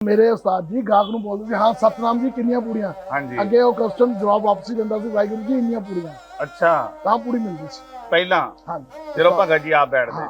ਮੇਰੇ ਉਸਤਾਦ ਜੀ ਗਾਹਕ ਨੂੰ ਬੋਲਦੇ ਸੀ ਹਾਂ ਸਤਨਾਮ ਜੀ ਕਿੰਨੀਆਂ ਪੂੜੀਆਂ? ਹਾਂਜੀ। ਅੱਗੇ ਉਹ ਕਸਟਮ ਜਵਾਬ ਵਾਪਸੀ ਦਿੰਦਾ ਸੀ ਵਾਹਿਗੁਰੂ ਜੀ ਇੰਨੀਆਂ ਪੂੜੀਆਂ। ਅੱਛਾ। ਤਾਂ ਪੂੜੀ ਮਿਲਦੀ ਸੀ। ਪਹਿਲਾਂ? ਹਾਂਜੀ। ਜਦੋਂ ਭਗਤ ਜੀ ਆਪ ਬੈਠਦੇ ਸੀ।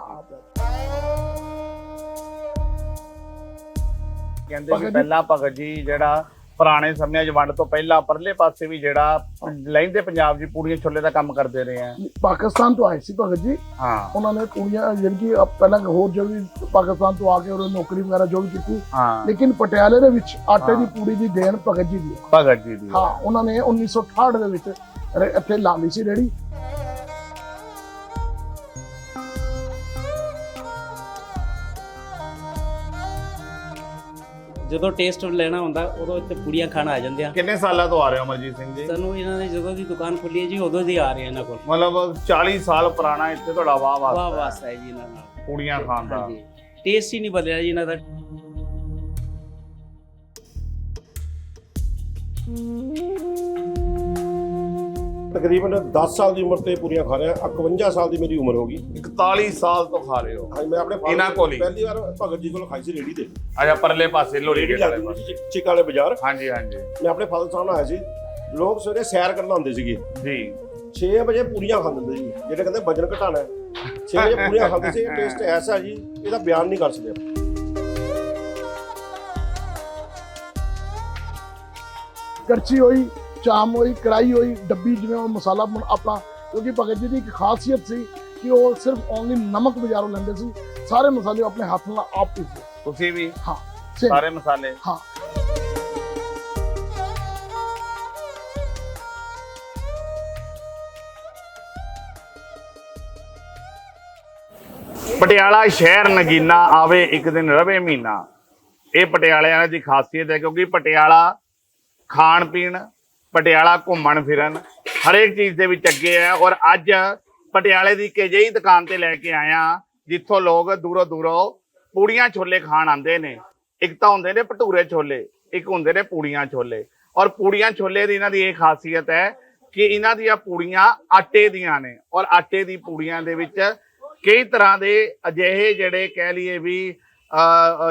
ਕਹਿੰਦੇ ਪਹਿਲਾਂ ਭਗਤ ਜੀ ਜਿਹੜਾ ਪੁਰਾਣੇ ਸਮਿਆਂ 'ਚ ਵੰਡ ਤੋਂ ਪਹਿਲਾਂ ਪਰਲੇ ਪਾਸੇ ਵੀ ਜਿਹੜਾ ਲਹਿੰਦੇ ਪੰਜਾਬ 'ਚ ਪੂੜੀਆਂ ਛੋਲੇ ਦਾ ਕੰਮ ਕਰਦੇ ਰਹੇ ਆ। ਪਾਕਿਸਤਾਨ ਤੋਂ ਆਏ ਸੀ ਭਗਤ ਜੀ। ਹਾਂ। ਉਹਨਾਂ ਨੇ ਪੂੜੀਆਂ ਜਿਹੜੀ ਕਿ ਪਹਿਲਾਂ ਹੋਰ ਜੋ ਵੀ ਪਾਕਿਸਤਾਨ ਤੋਂ ਆ ਕੇ ਉਹਨਾਂ ਨੌਕਰੀ ਵਗੈਰਾ ਜੋ ਵੀ ਕੀਤੀ। ਹਾਂ। ਲੇਕਿਨ ਪਟਿਆਲੇ ਦੇ ਵਿੱਚ ਆਟੇ ਦੀ। ਪੂੜੀ ਦੀ ਦੇਣ ਭਗਤ ਜੀ ਦੀ। ਭਗਤ ਜੀ ਦੀ। ਹਾਂ ਉਹਨਾਂ ਨੇ 1968 ਦੇ ਵਿੱਚ ਇੱਥੇ ਲਾ ਲਈ ਸੀ ਰੇੜੀ। ਜਦੋਂ ਟੇਸਟ ਲੈਣਾ ਹੁੰਦਾ ਉਦੋਂ ਇੱਥੇ ਪੂੜੀਆਂ ਖਾਣ ਆ ਜਾਂਦੇ ਆ। ਕਿੰਨੇ ਸਾਲਾਂ ਤੋਂ ਆ ਰਹੇ ਹੋ ਅਮਰਜੀਤ ਸਿੰਘ ਜੀ? ਸਾਨੂੰ ਇਹਨਾਂ ਨੇ ਜਦੋਂ ਦੀ ਦੁਕਾਨ ਖੋਲੀ ਹੈ ਜੀ ਉਦੋਂ ਦੀ ਆ ਰਹੇ ਇਹਨਾਂ ਕੋਲ। ਮਤਲਬ 40 ਸਾਲ ਪੁਰਾਣਾ ਇੱਥੇ ਤੁਹਾਡਾ ਵਾਹ ਵਾਹ ਵਾਹ ਵਾਸਤਾ ਹੈ ਜੀ ਇਹਨਾਂ ਨਾਲ ਪੂੜੀਆਂ ਖਾਣ ਦਾ। ਹਾਂਜੀ। ਟੇਸਟ ਹੀ ਨਹੀਂ ਬਦਲਿਆ ਜੀ ਇਹਨਾਂ ਦਾ। ਤਕਰੀਬਨ 10 ਸਾਲ ਦੀ ਉਮਰ ਤੇ ਪੂਰੀਆਂ ਖਾ ਰਿਹਾ 51 ਸਾਲ ਦੀ ਮੇਰੀ ਉਮਰ ਹੋ ਗਈ। 41 ਸਾਲ ਤੋਂ ਖਾ ਰਹੇ ਹੋ। ਹਾਂ ਮੈਂ ਆਪਣੇ father ਇਹਨਾਂ ਕੋਲ ਹੀ? ਪਹਿਲੀ ਵਾਰ ਭਗਤ ਜੀ ਕੋਲ ਖਾਈ ਸੀ ਰੇੜੀ ਤੇ ਅੱਛਾ ਪਰਲੇ ਪਾਸੇ ਲੋਰੀ ਰੇੜੀ ਵਾਲੇ ਲੱਗਦੀ ਪਾਸੇ। ਸੀ ਚਿੱਕ ਵਾਲੇ ਬਾਜ਼ਾਰ। ਹਾਂਜੀ ਹਾਂਜੀ। ਮੈਂ ਆਪਣੇ ਫਾਦਰ ਸਾਹਿਬ ਨਾਲ ਆਇਆ ਸੀ। ਲੋਕ ਸਵੇਰੇ ਸੈਰ ਕਰਨ ਆਉਂਦੇ ਸੀਗੇ। ਜੀ। 6 ਵਜੇ ਪੂਰੀਆਂ ਖਾਂਦੇ ਹੁੰਦੇ ਸੀ। ਜਿਹੜੇ ਕਹਿੰਦੇ ਵਜਨ ਘਟਾਣਾ ਹੈ। 6 ਵਜੇ ਪੂਰੀਆਂ ਖਾਂਦੇ ਸੀ। ਇਹ ਟੇਸਟ ਐਸਾ ਜੀ ਇਹਦਾ ਬਿਆਨ ਨਹੀਂ ਕਰ ਸਕਦੇ ਕੜਛੀ ਹੋਈ ਚਾਮ ਹੋਈ ਕੜਾਈ ਹੋਈ ਡੱਬੀ ਜਿਵੇਂ ਉਹ ਮਸਾਲਾ ਆਪਣਾ ਕਿਉਂਕਿ ਭਗਤ ਜੀ ਦੀ ਇੱਕ ਖਾਸੀਅਤ ਸੀ ਕਿ ਉਹ ਸਿਰਫ ਓਨਲੀ ਨਮਕ ਬਾਜ਼ਾਰੋਂ ਲੈਂਦੇ ਸੀ। ਸਾਰੇ ਮਸਾਲੇ ਆਪਣੇ ਹੱਥ ਨਾਲ ਆਪ ਪੀਸਦੇ ਤੁਸੀਂ ਵੀ? ਹਾਂ ਸਾਰੇ ਮਸਾਲੇ? ਹਾਂ। ਪਟਿਆਲਾ ਸ਼ਹਿਰ ਨਗੀਨਾ ਆਵੇ ਇੱਕ ਦਿਨ ਰਵੇ ਮਹੀਨਾ। ਇਹ ਪਟਿਆਲਿਆਂ ਦੀ ਖਾਸੀਅਤ ਹੈ ਕਿਉਂਕਿ ਪਟਿਆਲਾ ਖਾਣ ਪੀਣ ਪਟਿਆਲਾ ਘੁੰਮਣ ਫਿਰਨ, ਹਰੇਕ ਚੀਜ਼ ਦੇ ਵਿੱਚ ਅੱਗੇ ਹੈ ਔਰ ਅੱਜ ਪਟਿਆਲੇ ਦੀ ਇੱਕ ਅਜਿਹੀ ਦੁਕਾਨ ਤੇ ਲੈ ਕੇ ਆਇਆ, ਜਿੱਥੋਂ ਲੋਕ ਦੂਰੋਂ ਦੂਰੋਂ ਪੂੜੀਆਂ ਛੋਲੇ ਖਾਣ ਆਉਂਦੇ ਨੇ। ਇੱਕ ਤਾਂ ਹੁੰਦੇ ਨੇ ਭਟੂਰੇ ਛੋਲੇ, ਇੱਕ ਹੁੰਦੇ ਨੇ ਪੂੜੀਆਂ ਛੋਲੇ। ਔਰ ਪੂੜੀਆਂ ਛੋਲੇ ਦੀ ਇਹਨਾਂ ਦੀ ਇਹ ਖਾਸੀਅਤ ਹੈ ਕਿ ਇਹਨਾਂ ਦੀਆਂ ਪੂੜੀਆਂ ਆਟੇ ਦੀਆਂ ਨੇ। ਔਰ ਆਟੇ ਦੀ ਪੂੜੀਆਂ ਦੇ ਵਿੱਚ ਕਈ ਤਰ੍ਹਾਂ ਦੇ ਅਜਿਹੇ ਜਿਹੜੇ ਕਹਿ ਲਈਏ ਵੀ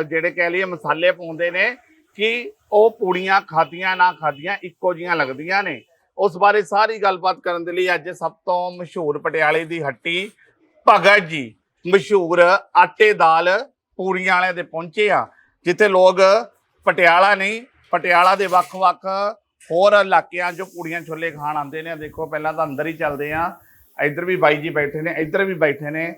ਜਿਹੜੇ ਕਹਿ ਲਈਏ ਮਸਾਲੇ ਪਾਉਂਦੇ ਨੇ ਕਿ ਉਹ ਪੂੜੀਆਂ ਖਾਦੀਆਂ ਨਾ ਖਾਦੀਆਂ ਇੱਕੋ ਜੀਆਂ ਲੱਗਦੀਆਂ ਨੇ। ਉਸ ਬਾਰੇ ਸਾਰੀ ਗੱਲਬਾਤ ਕਰਨ ਦੇ ਲਈ ਅੱਜ ਸਭ ਤੋਂ ਮਸ਼ਹੂਰ ਪਟਿਆਲੇ ਦੀ ਹੱਟੀ ਭਗਤ ਜੀ ਮਸ਼ਹੂਰ ਆਟੇ ਦਾਲ ਪੂੜੀਆਂ ਵਾਲੇ ਦੇ ਪਹੁੰਚੇ ਆ ਜਿੱਥੇ ਲੋਕ ਪਟਿਆਲਾ ਨਹੀਂ ਪਟਿਆਲਾ ਦੇ ਵੱਖ-ਵੱਖ ਹੋਰ ਇਲਾਕਿਆਂ 'ਚੋਂ ਪੂੜੀਆਂ ਛੋਲੇ ਖਾਣ ਆਉਂਦੇ ਨੇ। ਦੇਖੋ ਪਹਿਲਾਂ ਤਾਂ ਅੰਦਰ ਹੀ ਚੱਲਦੇ ਆ। ਇੱਧਰ ਵੀ ਬਾਈ ਜੀ ਬੈਠੇ ਨੇ ਇੱਧਰ ਵੀ ਬੈਠੇ ਨੇ।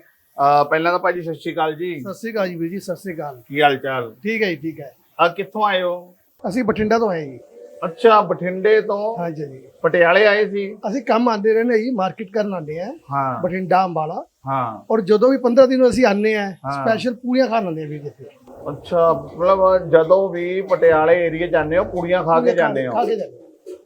ਪਹਿਲਾਂ ਤਾਂ ਭਾਜੀ ਸਤਿ ਸ਼੍ਰੀ ਅਕਾਲ ਜੀ। ਸਤਿ ਸ੍ਰੀ ਅਕਾਲ ਜੀ ਵੀਰ ਜੀ ਸਤਿ ਸ੍ਰੀ ਅਕਾਲ। ਕੀ ਹਾਲ ਚਾਲ? ਠੀਕ ਹੈ ਜੀ ਠੀਕ ਹੈ। ਆ ਕਿੱਥੋਂ ਆਏ ਹੋ? ਅਸੀਂ ਬਠਿੰਡਾ ਤੋਂ ਆਏ ਜੀ। ਅੱਛਾ ਬਠਿੰਡੇ ਤੋਂ ਹਾਂਜੀ ਜੀ ਪਟਿਆਲੇ ਆਏ ਸੀ? ਅਸੀਂ ਕੰਮ ਆਉਂਦੇ ਰਹਿੰਦੇ ਜੀ ਮਾਰਕੀਟ ਕਰਨ ਆਉਂਦੇ ਆ। ਹਾਂ। ਬਠਿੰਡਾ ਅੰਬਾਲਾ। ਹਾਂ। ਔਰ ਜਦੋਂ ਵੀ 15 ਦਿਨ ਅਸੀਂ ਆਨੇ ਆ। ਸਪੈਸ਼ਲ ਪੂਰੀਆਂ ਖਾਣ ਆਉਂਦੇ ਆ ਵੀਰ ਜੀ ਇੱਥੇ। ਅੱਛਾ ਮਤਲਬ ਜਦੋਂ ਵੀ ਪਟਿਆਲੇ ਏਰੀਆ ਜਾਂਦੇ ਹੋ ਪੂੜੀਆਂ ਖਾ ਕੇ ਜਾਂਦੇ ਹੋ? ਖਾ ਕੇ ਜਾਂਦੇ।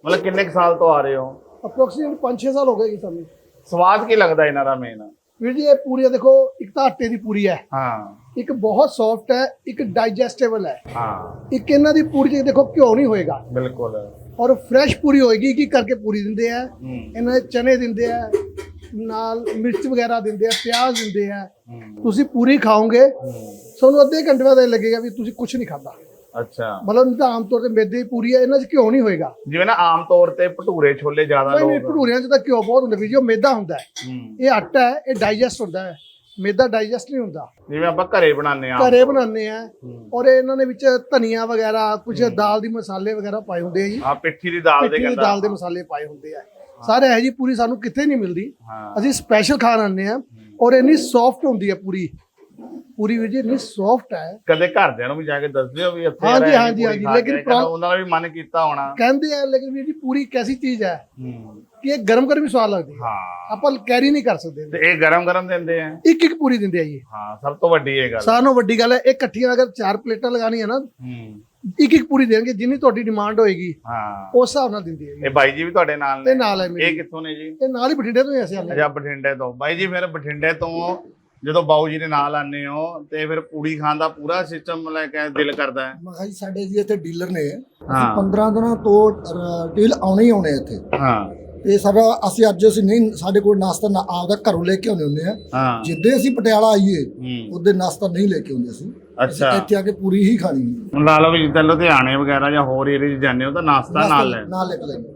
ਮਤਲਬ ਕਿੰਨੇ ਕੁ ਸਾਲ ਤੋਂ ਆ ਰਹੇ ਹੋ? ਅਪਰੋਕਸੀਮੇਟ 5-6 ਸਾਲ ਹੋ ਗਏ ਜੀ ਸਾਨੂੰ। ਸਵਾਦ ਕੀ ਲੱਗਦਾ ਇਹਨਾਂ ਦਾ ਮੇਨ ਵੀਰ ਜੀ ਇਹ ਪੂਰੀਆਂ ਦੇਖੋ ਇੱਕ ਤਾਂ ਆਟੇ ਦੀ ਪੂਰੀ ਹੈ। ਹਾਂ। ਇੱਕ ਬਹੁਤ ਸੌਫਟ ਹੈ ਇੱਕ ਡਾਈਜੈਸਟੇਬਲ ਹੈ। ਹਾਂ। ਇੱਕ ਇਹਨਾਂ ਦੀ ਪੂਰੀ ਚ ਦੇਖੋ ਘਿਓ ਨਹੀਂ ਹੋਏਗਾ। ਬਿਲਕੁਲ। ਔਰ ਫਰੈਸ਼ ਪੂਰੀ ਹੋਏਗੀ ਕੀ ਕਰਕੇ ਪੂਰੀ ਦਿੰਦੇ ਆ? ਇਹਨਾਂ ਦੇ ਚਨੇ ਦਿੰਦੇ ਆ ਨਾਲ ਮਿਰਚ ਵਗੈਰਾ ਦਿੰਦੇ ਆ ਪਿਆਜ਼ ਦਿੰਦੇ ਆ। ਤੁਸੀਂ ਪੂਰੀ ਖਾਓਗੇ ਤੁਹਾਨੂੰ ਅੱਧੇ ਘੰਟੇ ਬਾਅਦ ਇਹ ਲੱਗੇਗਾ ਵੀ ਤੁਸੀਂ ਕੁਝ ਨਹੀਂ ਖਾਧਾ। ਅੱਛਾ। ਮਤਲਬ ਨਹੀਂ ਤਾਂ ਆਮ ਤੌਰ ਤੇ ਮੈਦੇ ਦੀ ਪੂਰੀ ਹੈ ਇਹਨਾਂ 'ਚ ਘਿਓ ਨਹੀਂ ਹੋਏਗਾ। ਜਿਵੇਂ ਨਾ ਆਮ ਤੌਰ ਤੇ ਭਟੂਰੇ ਛੋਲੇ ਜ਼ਿਆਦਾ ਨਹੀਂ ਨਹੀਂ ਲੋਕ ਭਟੂਰਿਆਂ 'ਚ ਤਾਂ ਘਿਓ ਬਹੁਤ ਹੁੰਦਾ ਵੀ ਜੋ ਮੈਦਾ ਹੁੰਦਾ ਇਹ ਆਟਾ ਹੈ ਇਹ ਡਾਈਜੈਸਟ ਹੁੰਦਾ ਹੈ। ਮੈਦਾ ਡਾਈਜੈਸਟ ਨਹੀਂ ਹੁੰਦਾ। ਜਿਵੇਂ ਆਪਾਂ ਘਰੇ ਬਣਾਉਂਦੇ ਆ ਘਰੇ ਬਣਾਉਂਦੇ ਆ ਔਰ ਇਹਨਾਂ ਦੇ ਵਿੱਚ ਧਨੀਆ ਵਗੈਰਾ ਕੁਝ ਦਾਲ ਦੀ ਮਸਾਲੇ ਵਗੈਰਾ ਪਾਏ ਹੁੰਦੇ ਆ ਜੀ। ਆ ਪਿੱਠੀ ਦੀ ਦਾਲ ਦੇ ਕਹਿੰਦਾ। ਦਾਲ ਦੇ ਮਸਾਲੇ ਪਾਏ ਹੁੰਦੇ ਆ। ਸਾਰੇ ਇਹ ਜੀ ਪੂਰੀ ਸਾਨੂੰ ਕਿੱਥੇ ਨਹੀਂ ਮਿਲਦੀ। ਹਾਂ। ਅਸੀਂ ਸਪੈਸ਼ਲ ਖਾਣ ਆਉਂਦੇ ਆ ਔਰ ਇੰਨੀ ਸੌਫਟ ਹੁੰਦੀ ਹੈ ਪੂਰੀ। ਪੂਰੀ ਵੀਰ ਜੀ ਇੰਨੀ ਸੌਫਟ ਹੈ। ਕਦੇ ਘਰਦਿਆਂ ਨੂੰ ਵੀ ਜਾ ਕੇ ਦੱਸਦੇ ਹੋ ਵੀ ਇੱਥੇ ਹਾਂਜੀ, ਹਾਂਜੀ, ਹਾਂਜੀ, ਲੇਕਿਨ ਉਹਨਾਂ ਦਾ ਵੀ ਮਨ ਕੀਤਾ ਹੋਣਾ। ਕਹਿੰਦੇ ਆ ਲੇਕਿਨ ਵੀਰ ਜੀ ਪੂਰੀ ਕੈਸੀ ਚੀਜ਼ ਹੈ। ਹੂੰ। ਕਿ ਇਹ ਗਰਮ ਗਰਮ ਹੀ ਸਵਾਦ ਲੱਗਦੀ ਹੈ। ਹਾਂ। ਆਪਾਂ ਕੈਰੀ ਨਹੀਂ ਕਰ ਸਕਦੇ। ਤੇ ਇਹ ਗਰਮ ਗਰਮ ਦਿੰਦੇ ਆ। ਇੱਕ ਇੱਕ ਪੂਰੀ ਦਿੰਦੇ ਆ ਜੀ। ਹਾਂ ਸਭ ਤੋਂ ਵੱਡੀ ਇਹ ਗੱਲ। ਸਾਰਿਆਂ ਨਾਲੋਂ ਵੱਡੀ ਗੱਲ ਹੈ ਇਹ ਇਕੱਠੀਆਂ ਅਗਰ ਚਾਰ ਪਲੇਟਾਂ ਲਗਾਉਣੀਆਂ ਨਾ ਹੂੰ। ਇੱਕ ਇੱਕ ਪੂਰੀ ਦੇਣਗੇ ਜਿੰਨੀ ਤੁਹਾਡੀ ਡਿਮਾਂਡ ਹੋਏਗੀ ਹਾਂ। ਉਸ ਹਿਸਾਬ ਨਾਲ ਦਿੰਦੀ ਹੈ ਜੀ। ਇਹ ਬਾਈ ਜੀ ਵੀ ਤੁਹਾਡੇ ਨਾਲ ਤੇ ਨੇ ਨਾਲ ਹੈ ਇਹ ਮੇਰੀ ਕਿੱਥੋਂ ਨੇ ਜੀ? ਇਹ ਨਾਲ ਹੀ ਬਠਿੰਡੇ ਤੋਂ ਹੀ ਅਸੀਂ ਆਉਂਦੇ ਅੱਛਾ ਬਠਿੰਡੇ ਤੋਂ। ਬਾਈ ਜੀ ਫਿਰ ਬਠਿੰਡੇ ਤੋਂ ਜਦੋਂ ਬਾਊ ਜੀ ਦੇ ਨਾਲ ਆਨੇ ਹੋ ਤੇ ਫਿਰ ਪੂੜੀ ਖਾਣ ਦਾ ਪੂਰਾ ਸਿਸਟਮ ਲੈ ਕੇ ਦਿਲ ਕਰਦਾ ਹੈ? ਮੈਂ ਕਿਹਾ ਜੀ ਸਾਡੇ ਜੀ ਇੱਥੇ ਡੀਲਰ ਨੇ। ਹਾਂ। 15 ਦਿਨਾਂ ਤੋਂ ਡੀਲ ਆਉਣੇ ਹੀ ਆਉਣੇ ਇੱਥੇ। ਹਾਂ। ਤੇ ਸਾਡਾ ਅਸੀਂ ਅੱਜ ਅਸੀਂ ਨਹੀਂ ਸਾਡੇ ਕੋਲ ਨਾਸ਼ਤਾ ਨਾ ਆਪਦਾ ਘਰੋਂ ਲੈ ਕੇ ਆਉਂਦੇ ਹੁੰਦੇ ਆ। ਹਾਂ। ਜਿੱਦੇ ਅਸੀਂ ਪਟਿਆਲਾ ਆਈਏ ਉਹਦੇ ਨਾਸ਼ਤਾ ਨਹੀਂ ਲੈ ਕੇ ਆਉਂਦੇ ਅਸੀਂ। ਅੱਛਾ। ਅਸੀਂ ਇੱਥੇ ਆ ਕੇ ਪੂਰੀ ਹੀ ਖਾਣੀ ਹੁਣ ਲਾ ਲਓ ਵੀ ਜਿੱਦਾਂ ਲੁਧਿਆਣੇ ਵਗੈਰਾ ਜਾਂ ਹੋਰ ਏਰੀਏ 'ਚ ਜਾਂਦੇ ਹੋ ਤਾਂ ਨਾਸ਼ਤਾ ਨਾਲ ਲੈ। ਨਾਲ ਲੈ ਕੇ ਲੈਂਦੇ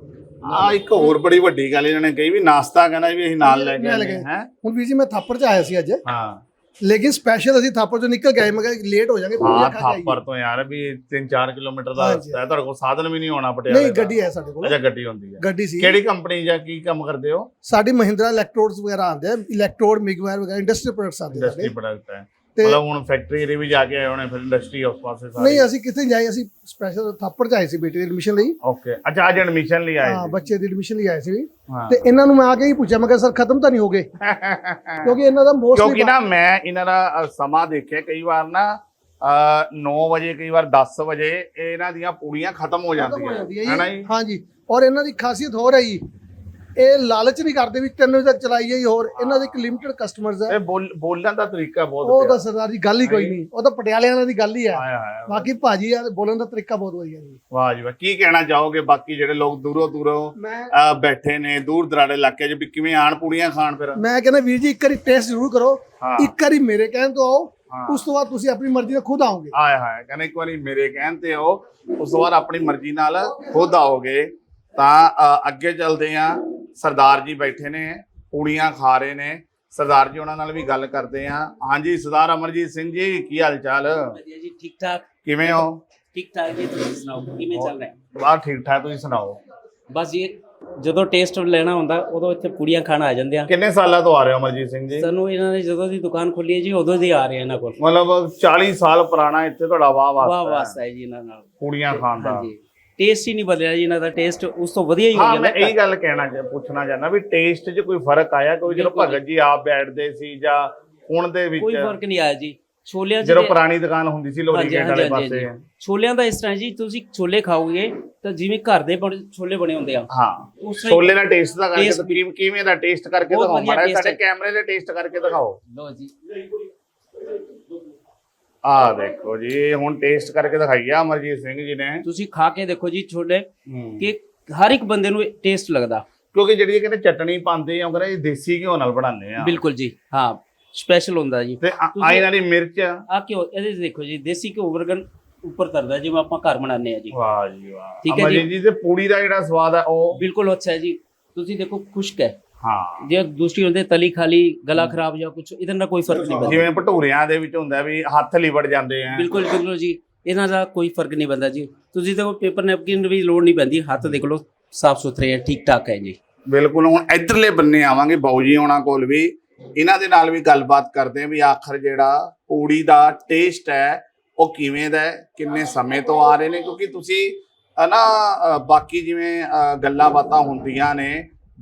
ਆ ਇੱਕ ਹੋਰ ਬੜੀ ਵੱਡੀ ਗੱਲ ਇਹਨਾਂ ਨੇ ਕਹੀ ਵੀ ਨਾਸ਼ਤਾ ਕਹਿੰਦਾ ਵੀ ਅਸੀਂ ਨਾਲ ਲੈ ਕੇ ਆਏ। ਹੈ। ਹੁਣ ਵੀਰ ਜੀ ਮੈਂ ਥਾਪਰ ਚ ਆਇਆ ਸੀ ਅੱਜ। ਹਾਂ। ਲੇਕਿਨ ਸਪੈਸ਼ਲ ਅਸੀਂ ਥਾਪਰ ਤੋਂ ਨਿਕਲ ਗਏ ਮੈਂ ਕਿਹਾ ਲੇਟ ਹੋ ਜਾਾਂਗੇ ਹਾਂ ਥਾਪਰ ਤੋਂ ਯਾਰ ਵੀ 3-4 ਕਿਲੋਮੀਟਰ ਦਾ ਹਾਂਜੀ। ਰਸਤਾ ਹੈ ਤੁਹਾਡੇ ਕੋਲ ਸਾਧਨ ਵੀ ਨਹੀਂ ਹੋਣਾ ਪਟਿਆਲੇ ਨਹੀਂ ਦਾ। ਗੱਡੀ ਹੈ ਸਾਡੇ ਕੋਲ। ਅੱਛਾ ਗੱਡੀ ਹੁੰਦੀ ਹੈ। ਗੱਡੀ ਸੀ। ਕਿਹੜੀ ਕੰਪਨੀ ਜਾਂ ਕੀ ਕੰਮ ਕਰਦੇ ਹੋ? ਸਾਡੀ ਮਹਿੰਦਰਾ ਇਲੈਕਟ੍ਰੋਡਸ ਵਗੈਰਾ ਆਉਂਦੇ ਆ ਇਲੈਕਟ੍ਰੋਡ ਮਿਗਵਾਇਰ ਵਗੈਰਾ ਇੰਡਸਟਰੀ ਪ੍ਰੋਡਕਟਸ ਆਉਂਦੇ ਇੰਡਸਟਰੀ ਸਾਡੇ। ਪ੍ਰੋਡਕਟ ਹੈ। ਮਤਲਬ ਹੁਣ ਫੈਕਟਰੀ ਦੇ ਵੀ ਜਾ ਕੇ ਆਏ ਹੋਣੇ ਫਿਰ ਇੰਡਸਟਰੀ ਉਸ ਪਾਸੇ ਸਾਰੇ ਨਹੀਂ ਅਸੀਂ ਕਿੱਥੇ ਜਾਏ ਅਸੀਂ ਸਪੈਸ਼ਲ ਥਾਪਰ ਚ ਆਏ ਸੀ ਬੇਟੇ ਦੀ ਐਡਮਿਸ਼ਨ ਲਈ। ਓਕੇ ਅੱਛਾ ਅੱਜ ਐਡਮਿਸ਼ਨ ਲਈ ਆਏ ਹਾਂ ਸੀ। ਬੱਚੇ ਦੀ ਐਡਮਿਸ਼ਨ ਲਈ ਆਏ ਸੀ। ਹਾਂ। ਤੇ ਇਹਨਾਂ ਨੂੰ ਮੈਂ ਆ ਕੇ ਹੀ ਪੁੱਛਿਆ ਮੈਂ ਕਿਹਾ ਸਰ ਖਤਮ ਤਾਂ ਨਹੀਂ ਹੋ ਗਏ? ਕਿਉਂਕਿ ਇਹਨਾਂ ਦਾ ਕਿਉਂਕਿ ਮੋਸਟਲੀ ਨਾ ਮੈਂ ਇਹਨਾਂ ਦਾ ਅ, ਸਮਾਂ ਦੇਖਿਆ ਕਈ ਵਾਰ ਨਾ 9 ਵਜੇ ਕਈ ਵਾਰ 10 ਵਜੇ ਇਹਨਾਂ ਦੀਆਂ ਪੂੜੀਆਂ ਖਤਮ ਹੋ ਖਤਮ ਹੋ ਜਾਂਦੀਆਂ। ਜਾਂਦੀ ਹੈ ਨਾ ਜੀ ਜੀ? ਹਾਂਜੀ। ਔਰ ਇਹਨਾਂ ਦੀ ਖਾਸੀਅਤ ਹੋਰ ਹੈ ਜੀ। ਇਹ ਲਾਲਚ ਨਹੀਂ ਕਰਦੇ ਵੀ 3 ਵਜੇ ਤੱਕ ਚਲਾਈਏ ਹੀ ਹੋਰ। ਇਹਨਾਂ ਦੇ ਇੱਕ ਲਿਮਟਿਡ ਕਸਟਮਰਸ ਹੈ ਇਹ ਬੋਲ- ਬੋਲਣ ਦਾ ਤਰੀਕਾ ਬਹੁਤ ਉਹ ਤਾਂ ਪਿਆਰਾ। ਸਰਦਾਰ ਦੀ ਗੱਲ ਹੀ ਕੋਈ ਨਹੀਂ। ਉਹ ਤਾਂ ਪਟਿਆਲਿਆਂ ਦੀ ਗੱਲ ਹੀ ਹੈ ਆਇਆ ਆਇਆ ਬਾਕੀ ਭਾਜੀ ਯਾਰ ਬੋਲਣ ਦਾ ਤਰੀਕਾ ਬਹੁਤ ਵਧੀਆ ਜੀ। ਵਾਹ ਜੀ ਵਾਹ। ਕੀ ਕਹਿਣਾ ਚਾਹੋਗੇ ਬਾਕੀ ਜਿਹੜੇ ਲੋਕ ਦੂਰੋਂ ਦੂਰੋਂ ਮੈਂ ਬੈਠੇ ਨੇ ਦੂਰ ਦਰਾੜੇ ਇਲਾਕੇ 'ਚ ਵੀ ਕਿਵੇਂ ਆਣ ਪੂੜੀਆਂ ਖਾਣ ਫਿਰ? ਮੈਂ ਕਹਿੰਦਾ ਵੀਰ ਜੀ ਇੱਕ ਵਾਰੀ ਟੈਸਟ ਜ਼ਰੂਰ ਕਰੋ। ਹਾਂ। ਇੱਕ ਵਾਰੀ ਮੇਰੇ ਕਹਿਣ ਤੋਂ ਆਓ। ਹਾਂ। ਉਸ ਤੋਂ ਬਾਅਦ ਤੁਸੀਂ ਆਪਣੀ ਮਰਜ਼ੀ ਨਾਲ ਖੁਦ ਆਓਗੇ। ਆਇਆ ਹਾਇਆ ਕਹਿੰਦੇ ਇੱਕ ਵਾਰੀ ਮੇਰੇ ਕਹਿਣ ਤੇ ਆਓ। ਉਸ ਤੋਂ ਬਾਅਦ ਆਪਣੀ ਮਰਜ਼ੀ ਨਾਲ ਖੁਦ ਆਓਗੇ। ਤਾਂ ਅੱਗੇ ਚੱਲਦੇ ਆ। ਸਰਦਾਰ ਜੀ ਬੈਠੇ ਨੇ ਪੂੜੀਆਂ ਖਾ ਰਹੇ ਨੇ। ਸਰਦਾਰ ਜੀ ਉਹਨਾਂ ਨਾਲ ਵੀ ਗੱਲ ਕਰਦੇ ਆ ਹਾਂਜੀ ਸਰਦਾਰ ਅਮਰਜੀਤ ਸਿੰਘ ਜੀ ਕੀ ਹਾਲ ਚਾਲ? ਵਧੀਆ ਜੀ ਠੀਕ ਠਾਕ? ਕਿਵੇਂ ਹੋ? ਠੀਕ ਠਾਕ ਜੀ ਤੁਸੀਂ ਸੁਣਾਓ ਕਿਵੇਂ ਚੱਲ ਰਿਹਾ? ਹੈ? ਬਾਹਰ ਠੀਕ ਠਾਕ ਤੁਸੀਂ ਸੁਣਾਓ? ਬਸ ਜੀ ਜਦੋਂ ਟੇਸਟ ਲੈਣਾ ਹੁੰਦਾ ਉਦੋਂ ਇੱਥੇ ਪੂੜੀਆਂ ਖਾਣ ਆ ਜਾਂਦੇ ਆ। ਕਿੰਨੇ ਸਾਲਾਂ ਤੋਂ ਆ ਰਹੇ ਹੋ ਅਮਰਜੀਤ ਸਿੰਘ ਜੀ? ਸਾਨੂੰ ਇਹਨਾਂ ਨੇ ਜਦੋਂ ਦੀ ਦੁਕਾਨ ਖੋਲੀ ਹੈ ਜੀ ਉਦੋਂ ਦੀ ਆ ਰਹੇ ਇਹਨਾਂ ਕੋਲ। ਮਤਲਬ 40 ਸਾਲ ਪੁਰਾਣਾ ਇੱਥੇ ਤੁਹਾਡਾ ਵਾਹ ਵਾਹ ਵਾਸਤਾ ਵਾਸਤਾ ਹੈ ਜੀ ਇਹਨਾਂ ਨਾਲ। ਪੂੜੀਆਂ ਖਾਣ ਦਾ। ਹਾਂਜੀ। ਟੇਸਟ ਹੀ ਨਹੀਂ ਬਦਲਿਆ ਜੀ ਇਹਨਾਂ ਦਾ ਟੇਸਟ ਉਸ ਤੋਂ ਵਧੀਆ ਹੀ ਹੋ ਹਾਂ ਮੈਂ ਇਹੀ ਗੱਲ ਕਹਿਣਾ ਪੁੱਛਣਾ ਚਾਹੁੰਦਾ ਵੀ ਟੇਸਟ 'ਚ ਕੋਈ ਫ਼ਰਕ ਆਇਆ? ਕੋਈ ਜਦੋਂ। ਭਗਤ ਜੀ ਆਪ ਬੈਠਦੇ ਸੀ ਜਾਂ ਹੁਣ ਦੇ ਵਿੱਚ ਕੋਈ ਫ਼ਰਕ ਨਹੀਂ ਆਇਆ ਜੀ। ਛੋਲਿਆਂ 'ਚ ਜਦੋਂ ਤੇ- ਪੁਰਾਣੀ ਦੁਕਾਨ ਹੁੰਦੀ ਸੀ ਲੋਰੀ ਹਾਂਜੀ, ਗੇਟ ਵਾਲੇ ਹਾਂਜੀ, ਪਾਸੇ। ਛੋਲਿਆਂ ਦਾ ਇਸ ਤਰ੍ਹਾਂ ਜੀ ਤੁਸੀਂ ਛੋਲੇ ਖਾਓਗੇ ਤਾਂ ਜਿਵੇਂ ਘਰ ਦੇ ਬਣੇ- ਛੋਲੇ ਬਣੇ ਹੁੰਦੇ ਆ। ਹਾਂ ਉਸ ਤਰ੍ਹਾਂ ਹੀ- ਛੋਲੇ ਦਾ ਟੇਸਟ ਦਾ ਕਰਕੇ Taste ਤਾਂ ਕਿਵੇਂ ਕਿਵੇਂ ਦਾ ਟੇਸਟ ਕਰਕੇ ਬਹੁਤ ਦਿਖਾਓ? ਵਧੀਆ ਮਾੜਾ taste ਸਾਡੇ ਹੈ। ਕੈਮਰੇ ਦੇ ਟੇਸਟ ਕਰਕੇ ਦਿਖਾਓ। ਲਓ ਜੀ। ਆਹ ਦੇਖੋ ਜੀ ਹੁਣ ਟੇਸਟ ਕਰਕੇ ਦਿਖਾਈਆ ਅਮਰਜੀਤ ਸਿੰਘ ਜੀ ਨੇ। ਤੁਸੀਂ ਖਾ ਕੇ ਦੇਖੋ ਜੀ ਛੋਲੇ ਹੂੰ। ਕਿ ਹਰ ਇੱਕ ਬੰਦੇ ਨੂੰ ਟੇਸਟ ਲੱਗਦਾ। ਕਿਉਂਕਿ ਜਿਹੜੀ ਇਹ ਕਹਿੰਦੇ ਚਟਣੀ ਪਾਉਂਦੇ ਆ ਉਹ ਕਹਿੰਦੇ ਇਹ ਦੇਸੀ ਘਿਓ ਨਾਲ ਬਣਾਉਂਦੇ ਆ। ਬਿਲਕੁਲ ਜੀ ਹਾਂ ਸਪੈਸ਼ਲ ਹੁੰਦਾ ਜੀ। ਤੇ ਆ- ਆ ਇਹਨਾਂ ਦੀ ਮਿਰਚ ਆ। ਕਿਉਂ ਇਹਦੇ 'ਚ ਦੇਖੋ ਜੀ ਦੇਸੀ ਘਿਓ ਵਰਗਨ ਉੱਪਰ ਤਰਦਾ ਜਿਵੇਂ ਆਪਾਂ ਘਰ ਬਣਾਉਂਦੇ ਆ ਜੀ। ਵਾਹ ਜੀ ਵਾਹ। ਠੀਕ ਹੈ ਜੀ। ਅਮਰਜੀਤ ਜੀ ਤੇ ਪੂੜੀ ਦਾ ਜਿਹੜਾ ਸਵਾਦ ਆ ਉਹ? ਬਿਲਕੁਲ ਅੱਛਾ ਹੈ ਜੀ। ਤੁਸੀਂ ਦੇਖੋ ਖੁਸ਼ਕ ਹੈ। ਹਾਂ। ਜੇ ਦੂਸਰੀ ਹੁੰਦੇ ਤਲੀ ਖਾਲੀ ਗਲਾ ਖਰਾਬ ਜਾਂ ਕੁਝ ਇਹਦੇ ਨਾਲ ਕੋਈ ਫ਼ਰਕ ਨਹੀਂ ਪੈਂਦਾ। ਜਿਵੇਂ ਭਟੂਰਿਆਂ ਦੇ ਵਿੱਚ ਹੁੰਦਾ ਵੀ ਹੱਥ ਲਿਵੜ ਜਾਂਦੇ ਆ। ਬਿਲਕੁਲ ਬਿਲਕੁਲ ਜੀ। ਇਹਨਾਂ ਦਾ ਕੋਈ ਫ਼ਰਕ ਨਹੀਂ ਪੈਂਦਾ ਜੀ। ਤੁਸੀਂ ਦੇਖੋ ਪੇਪਰ ਨੈਪਕਿਨ ਵੀ ਲੋੜ ਨਹੀਂ ਪੈਂਦੀ। ਹੱਥ ਦੇਖ ਲਓ ਸਾਫ਼ ਸੁਥਰੇ ਹੈ ਠੀਕ ਠਾਕ ਹੈ ਜੀ। ਬਿਲਕੁਲ ਹੁਣ ਇਧਰਲੇ ਬੰਨੇ ਆਵਾਂਗੇ ਬਾਊ ਜੀ ਹੋਣਾ ਕੋਲ ਵੀ। ਇਹਨਾਂ ਦੇ ਨਾਲ ਵੀ ਗੱਲਬਾਤ ਕਰਦੇ ਆ ਵੀ ਆਖਰ ਜਿਹੜਾ ਪੂੜੀ ਦਾ ਟੇਸਟ ਹੈ ਉਹ ਕਿਵੇਂ ਦਾ ਹੈ ਕਿੰਨੇ ਸਮੇਂ ਤੋਂ ਆ ਰਹੇ ਨੇ। ਕਿਉਂਕਿ ਤੁਸੀਂ ਨਾ ਬਾਕੀ ਜਿਵੇਂ ਗੱਲਾਂ ਬਾਤਾਂ ਹੁੰਦੀਆਂ ਨੇ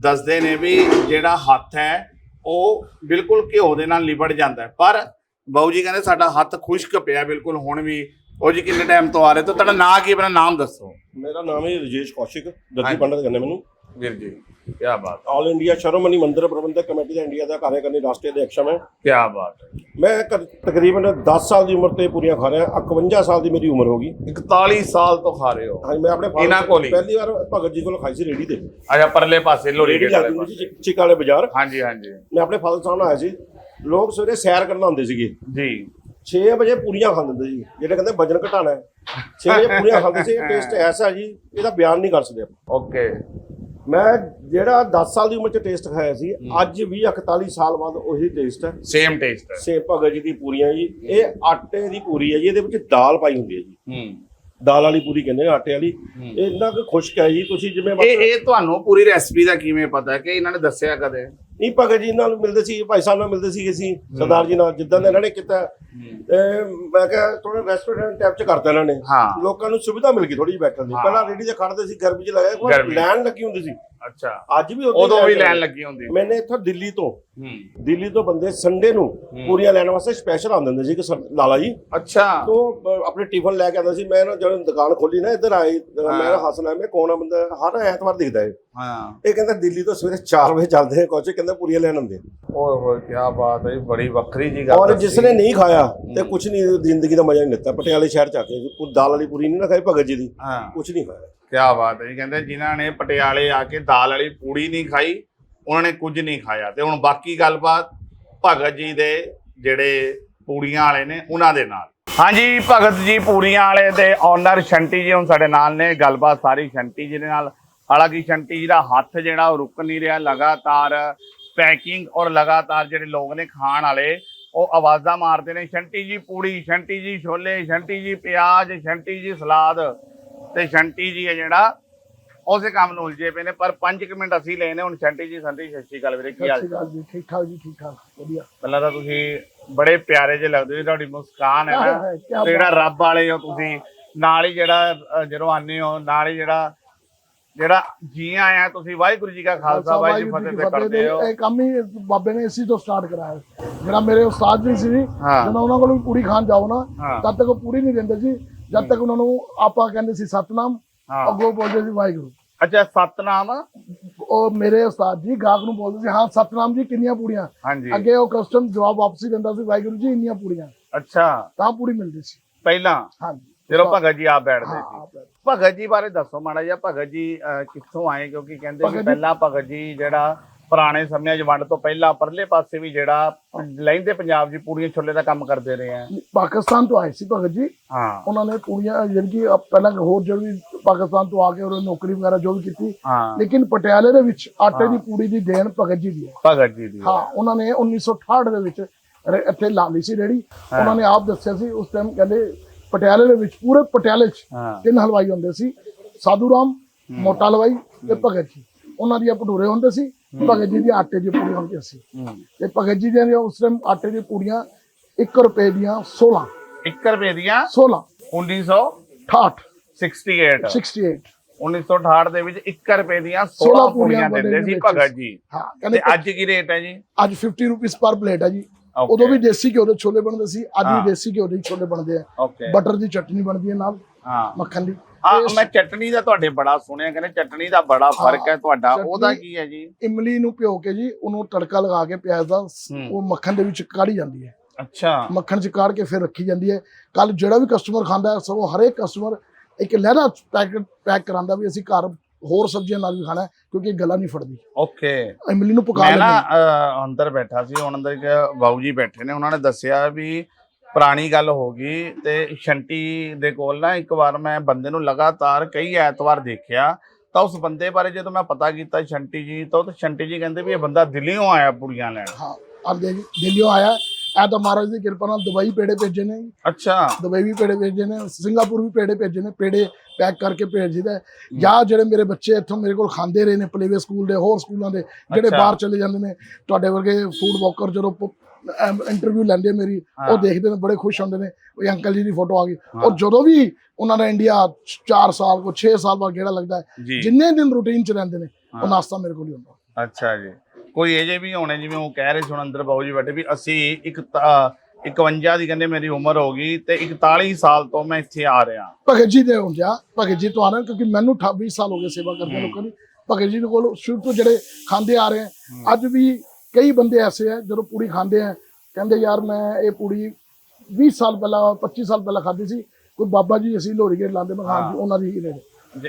ਦੱਸਦੇ ਨੇ ਵੀ ਜਿਹੜਾ ਹੱਥ ਹੈ ਉਹ ਬਿਲਕੁਲ ਘਿਓ ਦੇ ਨਾਲ ਲਿਬੜ ਜਾਂਦਾ ਪਰ ਬਾਊ ਜੀ ਕਹਿੰਦੇ ਸਾਡਾ ਹੱਥ ਖੁਸ਼ਕ ਪਿਆ ਬਿਲਕੁਲ ਹੁਣ ਵੀ। ਉਹ ਜੀ ਕਿੰਨੇ ਟਾਈਮ ਤੋਂ ਆ ਰਹੇ? ਤਾਂ ਤੁਹਾਡਾ ਨਾਂ ਕੀ? ਆਪਣਾ ਨਾਮ ਦੱਸੋ। ਮੇਰਾ ਨਾਮ ਹੈ ਰਜੇਸ਼ ਕੌਸ਼ਿਕ। ਦੱਦੀ ਪੰਡਤ ਕਹਿੰਦੇ ਮੈਨੂੰ। ਵੀਰ ਜੀ ਕੀ ਬਾਤ ਆਲ ਇੰਡੀਆ ਸ਼ਰਮਨੀ ਮੰਦਿਰ ਪ੍ਰਬੰਧਕ ਕਮੇਟੀ ਦਾ ਇੰਡੀਆ ਦਾ ਕਾਰਜਕਾਰੀ ਰਾਸ਼ਟਰੀ ਅਧਿਕਸ਼ ਹਾਂ ਮੈਂ। ਕੀ ਬਾਤ ਹੈ। ਮੈਂ ਤਕਰੀਬਨ 10 ਸਾਲ ਦੀ ਉਮਰ ਤੇ ਪੂਰੀਆਂ ਖਾ ਰਿਹਾ 51 ਸਾਲ ਦੀ ਮੇਰੀ ਉਮਰ ਹੋ ਗਈ। 41 ਸਾਲ ਤੋਂ ਖਾ ਰਹੇ ਹੋ। ਹਾਂਜੀ ਮੈਂ ਆਪਣੇ father ਇਹਨਾਂ ਕੋਲ ਹੀ? ਪਹਿਲੀ ਵਾਰ ਭਗਤ ਜੀ ਕੋਲ ਖਾਈ ਸੀ ਰੇੜੀ ਤੇ। ਅੱਛਾ ਪਰਲੇ ਪਾਸੇ ਲੋਰੀ ਰੇੜੀ ਲੱਗਦੀ ਹੁੰਦੀ ਪਾਸੇ। ਸੀ ਚਿਕ- ਚਿਕ ਵਾਲੇ ਬਾਜ਼ਾਰ। ਹਾਂਜੀ ਹਾਂਜੀ। ਮੈਂ ਆਪਣੇ ਫਾਦਰ ਸਾਹਿਬ ਨਾਲ ਆਇਆ ਸੀ। ਲੋਕ ਸਵੇਰੇ ਸੈਰ ਕਰਨ ਆਉਂਦੇ ਸੀਗੇ। ਜੀ। 6 ਵਜੇ ਪੂਰੀਆਂ ਖਾਂਦੇ ਸੀ ਜਿਹੜੇ ਕਹਿੰਦੇ ਵਜਨ ਘਟਾਣਾ ਹੈ। 6 ਵਜੇ ਪੂਰੀਆਂ ਖਾਂਦੇ ਸੀ ਟੇਸਟ ਐਸਾ ਜੀ ਇਹਦਾ ਬਿਆਨ ਨਹੀਂ ਕਰ ਸਕਦੇ ਆਪਾਂ। ਓਕੇ ਮੈਂ ਜਿਹੜਾ 10 ਸਾਲ ਦੀ ਉਮਰ ਚ ਟੇਸਟ ਖਾਇਆ ਸੀ ਅੱਜ ਵੀ 41 ਸਾਲ ਬਾਅਦ ਉਹੀ ਟੇਸਟ ਹੈ। ਸੇਮ ਟੇਸਟ ਹੈ। ਸੇ ਭਗਤ ਜੀ ਦੀ ਪੂਰੀਆਂ ਜੀ। ਇਹ ਆਟੇ ਦੀ ਪੂਰੀ ਹੈ ਜੀ ਇਹਦੇ ਵਿੱਚ ਦਾਲ ਪਾਈ ਹੁੰਦੀ ਹੈ ਜੀ। ਹੂੰ। ਦਾਲ ਵਾਲੀ ਪੂਰੀ ਕਹਿੰਦੇ ਨੇ ਆਟੇ ਵਾਲੀ। ਇਹ ਇੰਨਾ ਕੁ ਖੁਸ਼ਕ ਹੈ ਜੀ ਤੁਸੀਂ ਜਿਵੇਂ ਇਹ ਇਹ ਤੁਹਾਨੂੰ ਪੂਰੀ ਰੈਸਪੀ ਦਾ ਕਿਵੇਂ ਪਤਾ ਹੈ ਕਿ ਇਹਨਾਂ ਨੇ ਦੱਸਿਆ ਕਦੇ? ਨਹੀਂ ਭਗਤ ਜੀ ਨਾਲ ਮਿਲਦੇ ਸੀ ਭਾਈ ਸਾਹਿਬ ਨਾਲ ਮਿਲਦੇ ਸੀ ਅਸੀਂ ਸਰਦਾਰ ਜੀ ਨਾਲ ਜਿੱਦਾਂ ਦੇ ਇਹਨਾਂ ਨੇ ਕੀਤਾ। ਤੇ ਮੈਂ ਕਿਹਾ ਥੋੜਾ ਰੈਸਟੋਰੈਂਟ ਟਾਈਪ ਚ ਕਰਤਾ ਇਹਨਾਂ ਨੇ। ਹਾਂ। ਲੋਕਾਂ ਨੂੰ ਸੁਵਿਧਾ ਮਿਲ ਗਈ ਥੋੜੀ ਜਿਹੀ ਬੈਠਣ ਦੀ। ਪਹਿਲਾਂ ਰੇੜੀ ਤੇ ਖੜਦੇ ਸੀ ਗਰਮੀ ਚ ਲਗਾਇਆ ਕੋਈ ਗਰਮੀ। ਲਾਈਨ ਲੱਗੀ ਹੁੰਦੀ ਸੀ। ਅੱਛਾ। ਅੱਜ ਵੀ ਹੀ ਉਦੋਂ ਵੀ ਲੈਣ ਲੱਗੀ ਹੁੰਦੀ ਮੈਨੇ ਇੱਥੋਂ ਦਿੱਲੀ ਤੋਂ ਹੂੰ। ਦਿੱਲੀ ਤੋਂ ਬੰਦੇ ਸੰਡੇ ਨੂੰ ਪੂਰੀਆਂ ਲੈਣ ਵਾਸਤੇ ਸਪੈਸ਼ਲ ਆਉਂਦੇ ਹੁੰਦੇ ਸੀ ਕਿ ਸਰ- ਲਾਲਾ ਜੀ। ਅੱਛਾ। ਤੋਂ ਆਪਣੇ ਟਿਫਨ ਲੈ ਕੇ ਆਉਂਦਾ ਸੀ। ਮੈਂ ਨਾ ਜਦੋਂ ਦੁਕਾਨ ਖੋਲੀ ਨਾ ਇੱਧਰ ਆਈ ਮੈਂ ਹਾਂ। ਹੱਸਣਾ ਮੈਂ ਕੌਣ ਆ ਬੰਦਾ? ਹਰ ਐਤਵਾਰ ਦਿਖਦਾ ਹੈ ਹਾਂ। ਇਹ ਕਹਿੰਦਾ ਦਿੱਲੀ ਤੋਂ ਸਵੇਰੇ 4 ਵਜੇ ਚੱਲਦੇ ਆ ਕੋਚੇ ਕਹਿੰਦਾ ਪੂਰੀਆਂ ਲੈਣ ਆਉਂਦੇ ਓਏ ਹੋਏ ਕੀ ਬਾਤ ਹੈ ਜੀ, ਬੜੀ ਵੱਖਰੀ ਜੀ ਗੱਲ ਔਰ ਦੱਸੀ। ਜਿਸ ਨੇ ਨਹੀਂ ਖਾਇਆ ਤੇ ਕੁਝ ਨਹੀਂ ਜ਼ਿੰਦਗੀ ਦਾ ਮਜ਼ਾ ਨਹੀਂ ਲਿੱਤਾ। ਪਟਿਆਲੇ ਸ਼ਹਿਰ ਚ ਆ ਕੇ ਕੋਈ ਦਾਲ ਵਾਲੀ ਪੂਰੀ ਨਹੀਂ ਨਾ ਖਾਈ ਭਗਤ ਜੀ ਦੀ। ਹਾਂ। ਕੁਝ ਨਹੀਂ ਖਾਇਆ। ਕਿਆ ਬਾਤ ਹੈ ਜੀ। ਕਹਿੰਦੇ ਜਿਨ੍ਹਾਂ ਨੇ ਪਟਿਆਲੇ ਆ ਕੇ ਦਾਲ ਵਾਲੀ ਪੂੜੀ ਨਹੀਂ ਖਾਈ, ਉਹਨਾਂ ਨੇ ਕੁਝ ਨਹੀਂ ਖਾਇਆ। ਤੇ ਹੁਣ ਬਾਕੀ ਗੱਲਬਾਤ ਭਗਤ ਜੀ ਦੇ ਜਿਹੜੇ ਪੂੜੀਆਂ ਵਾਲੇ ਨੇ, ਉਹਨਾਂ ਦੇ ਨਾਲ। ਹਾਂਜੀ, ਭਗਤ ਜੀ ਪੂੜੀਆਂ ਵਾਲੇ ਦੇ ਓਨਰ ਸ਼ੰਟੀ ਜੀ ਹੁਣ ਸਾਡੇ ਨਾਲ ਨੇ। ਗੱਲਬਾਤ ਸਾਰੀ ਸ਼ੰਟੀ ਜੀ ਦੇ ਨਾਲ। ਹਾਲਾਂਕਿ ਸ਼ੰਟੀ ਜੀ ਦਾ ਹੱਥ ਜਿਹੜਾ ਉਹ ਰੁਕ ਨਹੀਂ ਰਿਹਾ। ਲਗਾਤਾਰ ਪੈਕਿੰਗ ਔਰ ਲਗਾਤਾਰ ਜਿਹੜੇ ਲੋਕ ਨੇ ਖਾਣ ਵਾਲੇ, ਉਹ ਆਵਾਜ਼ਾਂ ਮਾਰਦੇ ਨੇ। ਸ਼ੰਟੀ ਜੀ ਪੂੜੀ, ਸ਼ੰਟੀ ਜੀ ਛੋਲੇ, ਸ਼ੰਟੀ ਜੀ ਪਿਆਜ਼, ਸ਼ੰਟੀ ਜੀ ਸਲਾਦ। ਤੇ ਸ਼ੰਟੀ ਜੀ ਹੈ ਜਿਹੜਾ ਉਸੇ ਕੰਮ ਨੂੰ ਉਲਝੇ ਪਏ ਨੇ ਪਰ 5 ਮਿੰਟ ਅਸੀਂ ਲਏ ਨੇ ਹੁਣ ਸ਼ੰਟੀ ਜੀ ਸੰਟੀ ਸਤਿ ਸ਼੍ਰੀ ਅਕਾਲ ਵੀਰੇ ਕੀ ਹਾਲ? ਅਕਾਲ ਜੀ ਠੀਕ ਠਾਕ ਜੀ ਠੀਕ ਠਾਕ ਵਧੀਆ। ਪਹਿਲਾਂ ਤਾਂ ਤੁਸੀਂ ਬੜੇ ਪਿਆਰੇ ਜਿਹੇ ਲੱਗਦੇ ਹੋ ਤੁਹਾਡੀ ਮੁਸਕਾਨ ਹੈ ਨਾ ਤੇ ਜਿਹੜਾ ਰੱਬ ਵਾਲੇ ਹੋ ਤੁਸੀਂ ਨਾਲ ਹੀ ਜਿਹੜਾ ਜਦੋਂ ਆਨੇ ਹੋ ਨਾਲ ਹੀ ਜਿਹੜਾ ਜਿਹੜਾ ਜੀ ਆਇਆ ਤੁਸੀਂ ਵਾਹਿਗੁਰੂ ਜੀ ਕਾ ਖਾਲਸਾ ਵਾਹਿਗੁਰੂ ਜੀ ਫਤਿਹ ਤੇ ਕਰਦੇ ਹੋ ਇਹ ਕੰਮ ਹੀ ਬਾਬੇ ਨੇ ਇਸੇ ਤੋਂ ਸਟਾਰਟ ਕਰਾਇਆ। ਜਿਹੜਾ ਮੇਰੇ ਉਸਤਾਦ ਜੀ ਸੀ। ਜਦੋਂ ਉਹਨਾਂ ਕੋਲ ਪੂਰੀ ਖਾਣ ਜਾਓ ਨਾ। ਤਦ ਤੱਕ ਉਹ ਪੂਰੀ ਨਹੀਂ ਦਿੰਦੇ ਸੀ ਜਦ ਤੱਕ ਉਹਨਾਂ ਨੂੰ ਆਪਾਂ ਕਹਿੰਦੇ ਸੀ ਸਤਨਾਮ। ਅੱਗੋਂ ਬੋਲਦੇ ਸੀ ਵਾਹਿਗੁਰੂ। ਅੱਛਾ ਸਤਨਾਮ? ਉਹ ਮੇਰੇ ਉਸਤਾਦ ਜੀ ਗਾਹਕ ਨੂੰ ਬੋਲਦੇ ਸੀ ਹਾਂ ਸਤਨਾਮ ਜੀ ਕਿੰਨੀਆਂ ਪੂੜੀਆਂ? ਅੱਗੇ ਉਹ ਕਸਟਮ ਜਵਾਬ ਵਾਪਸੀ ਦਿੰਦਾ ਸੀ ਵਾਹਿਗੁਰੂ ਜੀ ਇੰਨੀਆਂ ਪੂੜੀਆਂ। ਅੱਛਾ। ਤਾਂ ਪੂਰੀ ਮਿਲਦੀ ਸੀ। ਪਹਿਲਾਂ? ਹਾਂਜੀ। ਜਦੋਂ ਭਗਤ ਜੀ ਆਪ ਬੈਠਦੇ ਸੀ। ਭਗਤ ਜੀ ਬਾਰੇ ਦੱਸੋ ਮਾੜਾ ਜਿਹਾ ਭਗਤ ਜੀ ਕਿੱਥੋਂ ਆਏ? ਕਿਉਂਕਿ ਕਹਿੰਦੇ ਜੀ- ਪਹਿਲਾਂ ਭਗਤ ਜੀ ਜਿਹੜਾ ਪੁਰਾਣੇ ਸਮਿਆਂ 'ਚ ਵੰਡ ਤੋਂ ਪਹਿਲਾਂ ਪਰਲੇ ਪਾਸੇ ਵੀ ਜਿਹੜਾ ਲਹਿੰਦੇ ਪੰਜਾਬ 'ਚ ਪੂੜੀਆਂ ਛੋਲੇ ਦਾ ਕੰਮ ਕਰਦੇ ਰਹੇ ਆ। ਪਾਕਿਸਤਾਨ ਤੋਂ ਆਏ ਸੀ ਭਗਤ ਜੀ। ਹਾਂ। ਉਹਨਾਂ ਨੇ ਪੂਰੀਆਂ ਜਾਣੀ ਕਿ ਪਹਿਲਾਂ ਹੋਰ ਜੋ ਵੀ ਪਾਕਿਸਤਾਨ ਤੋਂ ਆ ਕੇ ਉਹਨਾਂ ਨੇ ਨੌਕਰੀ ਵਗੈਰਾ ਜੋ ਵੀ ਕੀਤੀ। ਲੇਕਿਨ ਪਟਿਆਲੇ ਦੇ ਵਿੱਚ ਆਟੇ ਦੀ ਪੂੜੀ ਦੀ ਦੇਣ ਭਗਤ ਜੀ ਦੀ ਹੈ। ਭਗਤ ਜੀ ਦੀ ਹਾਂ। ਉਹਨਾਂ ਨੇ 1968 ਦੇ ਵਿੱਚ ਇੱਥੇ ਲਾ ਲਈ ਸੀ ਰੇੜੀ। ਉਹਨਾਂ ਨੇ ਆਪ ਦੱਸਿਆ ਸੀ ਉਸ ਟਾਈਮ ਕਹਿੰਦੇ ਪਟਿਆਲੇ ਦੇ ਵਿੱਚ ਪੂਰੇ ਪਟਿਆਲੇ 'ਚ ਤਿੰਨ ਹਲਵਾਈ ਹੁੰਦੇ ਸੀ। ਸਾਧੂ ਰਾਮ ਮੋਟਾ ਹਲਵਾਈ ਤੇ ਭਗਤ ਜੀ। ਉਹਨਾਂ ਦੀਆਂ ਭਟੂਰੇ ਹੁੰਦੇ ਸੀ। ਭਗਤ ਜੀ ਦੀ ਆਟੇ ਦੀ ਪੂੜੀਆਂ ਹੁੰਦੀਆਂ ਸੀ। ਤੇ ਭਗਤ ਜੀ ਦੀਆਂ ਉਸ ਟਾਈਮ ਆਟੇ ਦੀ ਪੂੜੀਆਂ 1 ਰੁਪਏ ਦੀਆਂ 16 ਇੱਕ ਰੁਪਏ ਦੀਆਂ 16 1968 68 68 1968 ਦੇ ਵਿੱਚ 1 ਰੁਪਏ ਦੀਆਂ 16 16 ਪੂੜੀਆਂ ਦਿੰਦੇ ਸੀ। ਭਗਤ ਜੀ। ਹਾਂ ਤੇ ਅੱਜ ਕੀ ਰੇਟ ਹੈ ਜੀ? ਅੱਜ 50 ਰੁਪਏ ਪਰ ਪਲੇਟ ਹੈ ਜੀ. ਉਦੋਂ ਵੀ ਦੇਸੀ ਘਿਓ ਦੇ ਛੋਲੇ ਬਣਦੇ ਸੀ ਅੱਜ। ਵੀ ਦੇਸੀ ਘਿਓ ਦੇ ਛੋਲੇ ਬਣਦੇ ਆ। ਬਟਰ ਦੀ ਚਟਨੀ ਬਣਦੀ ਹੈ ਨਾਲ। ਹਾਂ। ਮੱਖਣ ਦੀ। ਇਹ ਮੈਂ ਚਟਨੀ ਦਾ ਤੁਹਾਡੇ ਬੜਾ ਸੁਣਿਆ ਕਹਿੰਦੇ ਚਟਨੀ ਦਾ ਬੜਾ ਫ਼ਰਕ ਹੈ ਤੁਹਾਡਾ। ਉਹਦਾ ਕੀ ਹੈ ਜੀ? ਇਮਲੀ ਨੂੰ ਭਿਓ ਕੇ ਜੀ ਉਹਨੂੰ ਤੜਕਾ ਲਗਾ ਕੇ ਪਿਆਜ਼ ਦਾ ਹੂੰ। ਉਹ ਮੱਖਣ ਦੇ ਵਿੱਚ ਕਾੜੀ ਜਾਂਦੀ ਹੈ। ਅੱਛਾ। ਮੱਖਣ ਚ ਕਾੜ ਕੇ ਫਿਰ ਰੱਖੀ ਜਾਂਦੀ ਹੈ। ਕੱਲ ਜਿਹੜਾ ਵੀ ਕਸਟਮਰ ਖਾਂਦਾ ਹੈ ਸੋ ਹਰੇਕ ਕਸਟਮਰ ਇੱਕ ਲਹਿਰਾ ਪੈਕਟ ਪੈਕ ਕਰਾਂਦਾ ਵੀ ਅਸੀਂ ਘਰ ਹੋਰ ਸਬਜ਼ੀਆਂ ਨਾਲ ਵੀ ਖਾਣਾ ਹੈ, ਕਿਉਂਕਿ ਗਲਾ ਨਹੀਂ ਫੜਦੀ। ਓਕੇ। ਇਮਲੀ ਨੂੰ ਪਕਾ ਮੈਂ ਨਾ ਲੈਂਦੇ ਅਹ, ਅੰਦਰ ਬੈਠਾ ਸੀ ਹੁਣ ਅੰਦਰ ਇੱਕ ਬਾਊ ਜੀ ਬੈਠੇ ਨੇ ਉਹਨਾਂ ਨੇ ਦੱਸਿਆ ਵੀ ਪੁਰਾਣੀ ਗੱਲ ਹੋ ਗਈ ਤੇ ਸ਼ੰਟੀ ਦੇ ਕੋਲ ਨਾ ਇੱਕ ਵਾਰ ਮੈਂ ਬੰਦੇ ਨੂੰ ਲਗਾਤਾਰ ਕਈ ਐਤਵਾਰ ਦੇਖਿਆ ਤਾਂ ਉਸ ਬੰਦੇ ਬਾਰੇ ਜਦੋਂ ਮੈਂ ਪਤਾ ਕੀਤਾ ਸ਼ੰਟੀ ਜੀ ਤੋਂ ਤਾਂ ਸ਼ੰਟੀ ਜੀ ਕਹਿੰਦੇ ਵੀ ਇਹ ਬੰਦਾ ਦਿੱਲੀੋਂ ਆਇਆ ਪੁੜੀਆਂ ਲੈਣ ਹਾਂ ਆਂਦੇ ਜੀ ਦਿੱਲੀੋਂ ਆਇਆ ਇਹ ਤਾਂ ਮਹਾਰਾਜ ਦੀ ਕਿਰਪਾ ਨਾਲ ਦੁਬਈ ਪੇੜੇ ਭੇਜੇ ਨੇ। ਅੱਛਾ ਦੁਬਈ ਵੀ ਪੇੜੇ ਭੇਜੇ ਨੇ ਸਿੰਗਾਪੁਰ ਵੀ ਪੇੜੇ ਭੇਜੇ ਨੇ ਪੇੜੇ ਪੈਕ ਕਰਕੇ ਭੇਜ ਦਿੱਤਾ। ਜਾਂ ਜਿਹੜੇ ਮੇਰੇ ਬੱਚੇ ਇੱਥੋਂ ਮੇਰੇ ਕੋਲ ਖਾਂਦੇ ਰਹੇ ਨੇ ਪਲੇਵੇ ਸਕੂਲ ਦੇ ਹੋਰ ਸਕੂਲਾਂ ਦੇ ਜਿਹੜੇ। ਬਾਹਰ ਚਲੇ ਜਾਂਦੇ ਨੇ ਤੁਹਾਡੇ ਵਰਗੇ ਫੂਡ ਵਰਕਰ ਜਦੋਂ ਇੰਟਰਵਿਊ ਲੈਂਦੇ ਮੇਰੀ। ਉਹ ਦੇਖਦੇ ਨੇ ਬੜੇ ਖੁਸ਼ ਹੁੰਦੇ ਨੇ। ਉਹ ਅੰਕਲ ਜੀ ਦੀ ਫੋਟੋ ਆ ਗਈ। ਔਰ ਜਦੋਂ ਵੀ ਉਹਨਾਂ ਦਾ ਇੰਡੀਆ 4 ਸਾਲ ਕੋ 6 ਸਾਲ ਬਾਅਦ ਗੇੜਾ ਲੱਗਦਾ ਹੈ ਜਿੰਨੇ ਦਿਨ ਰੂਟੀਨ ਚ ਰਹਿੰਦੇ ਨੇ। ਉਹ ਨਾਸ਼ਤਾ ਮੇਰੇ ਕੋਲ ਹੀ ਹੁੰਦਾ। ਅੱਛਾ ਜੀ। ਕੋਈ ਇਹ ਜੇ ਵੀ ਹੋਣੇ ਜਿਵੇਂ ਉਹ ਕਹਿ ਰਹੇ ਸੀ ਹੁਣ ਅੰਦਰ ਜੀ ਬੈਠੇ ਵੀ ਅਸੀਂ ਇੱਕ ਤਾਂ- 51 ਦੀ ਕਹਿੰਦੇ ਮੇਰੀ ਉਮਰ ਹੋ ਗਈ ਤੇ 41 ਸਾਲ ਤੋਂ ਮੈਂ ਇੱਥੇ ਆ ਰਿਹਾ। ਭਗਤ ਜੀ ਦੇ ਹੁੰਦੇ ਆ ਭਗਤ ਜੀ ਤੋਂ ਆ ਰਹੇ ਕਿਉਂਕਿ ਮੈਨੂੰ 28 ਸਾਲ ਹੋ ਗਏ ਸੇਵਾ ਕਰਦੇ ਲੋਕਾਂ ਦੀ। ਭਗਤ ਜੀ ਦੇ ਕੋਲ ਸ਼ੁਰੂ ਤੋਂ ਜਿਹੜੇ ਖਾਂਦੇ ਆ ਰਹੇ ਅੱਜ ਵੀ ਕਈ ਬੰਦੇ ਐਸੇ ਆ ਜਦੋਂ ਪੂੜੀ ਖਾਂਦੇ ਆ ਕਹਿੰਦੇ ਯਾਰ ਮੈਂ ਇਹ ਪੂੜੀ 20 ਸਾਲ ਪਹਿਲਾਂ 25 ਸਾਲ ਪਹਿਲਾਂ ਖਾਧੀ ਸੀ ਕੋਈ ਬਾਬਾ ਜੀ ਅਸੀਂ ਲੋਹੜੀ ਗੇਟ ਲਾਉਂਦੇ ਮੈਂ ਖਾਂ ਹਾਂ। ਜੀ ਉਹਨਾਂ ਦੀ ਹੀ ਨੇ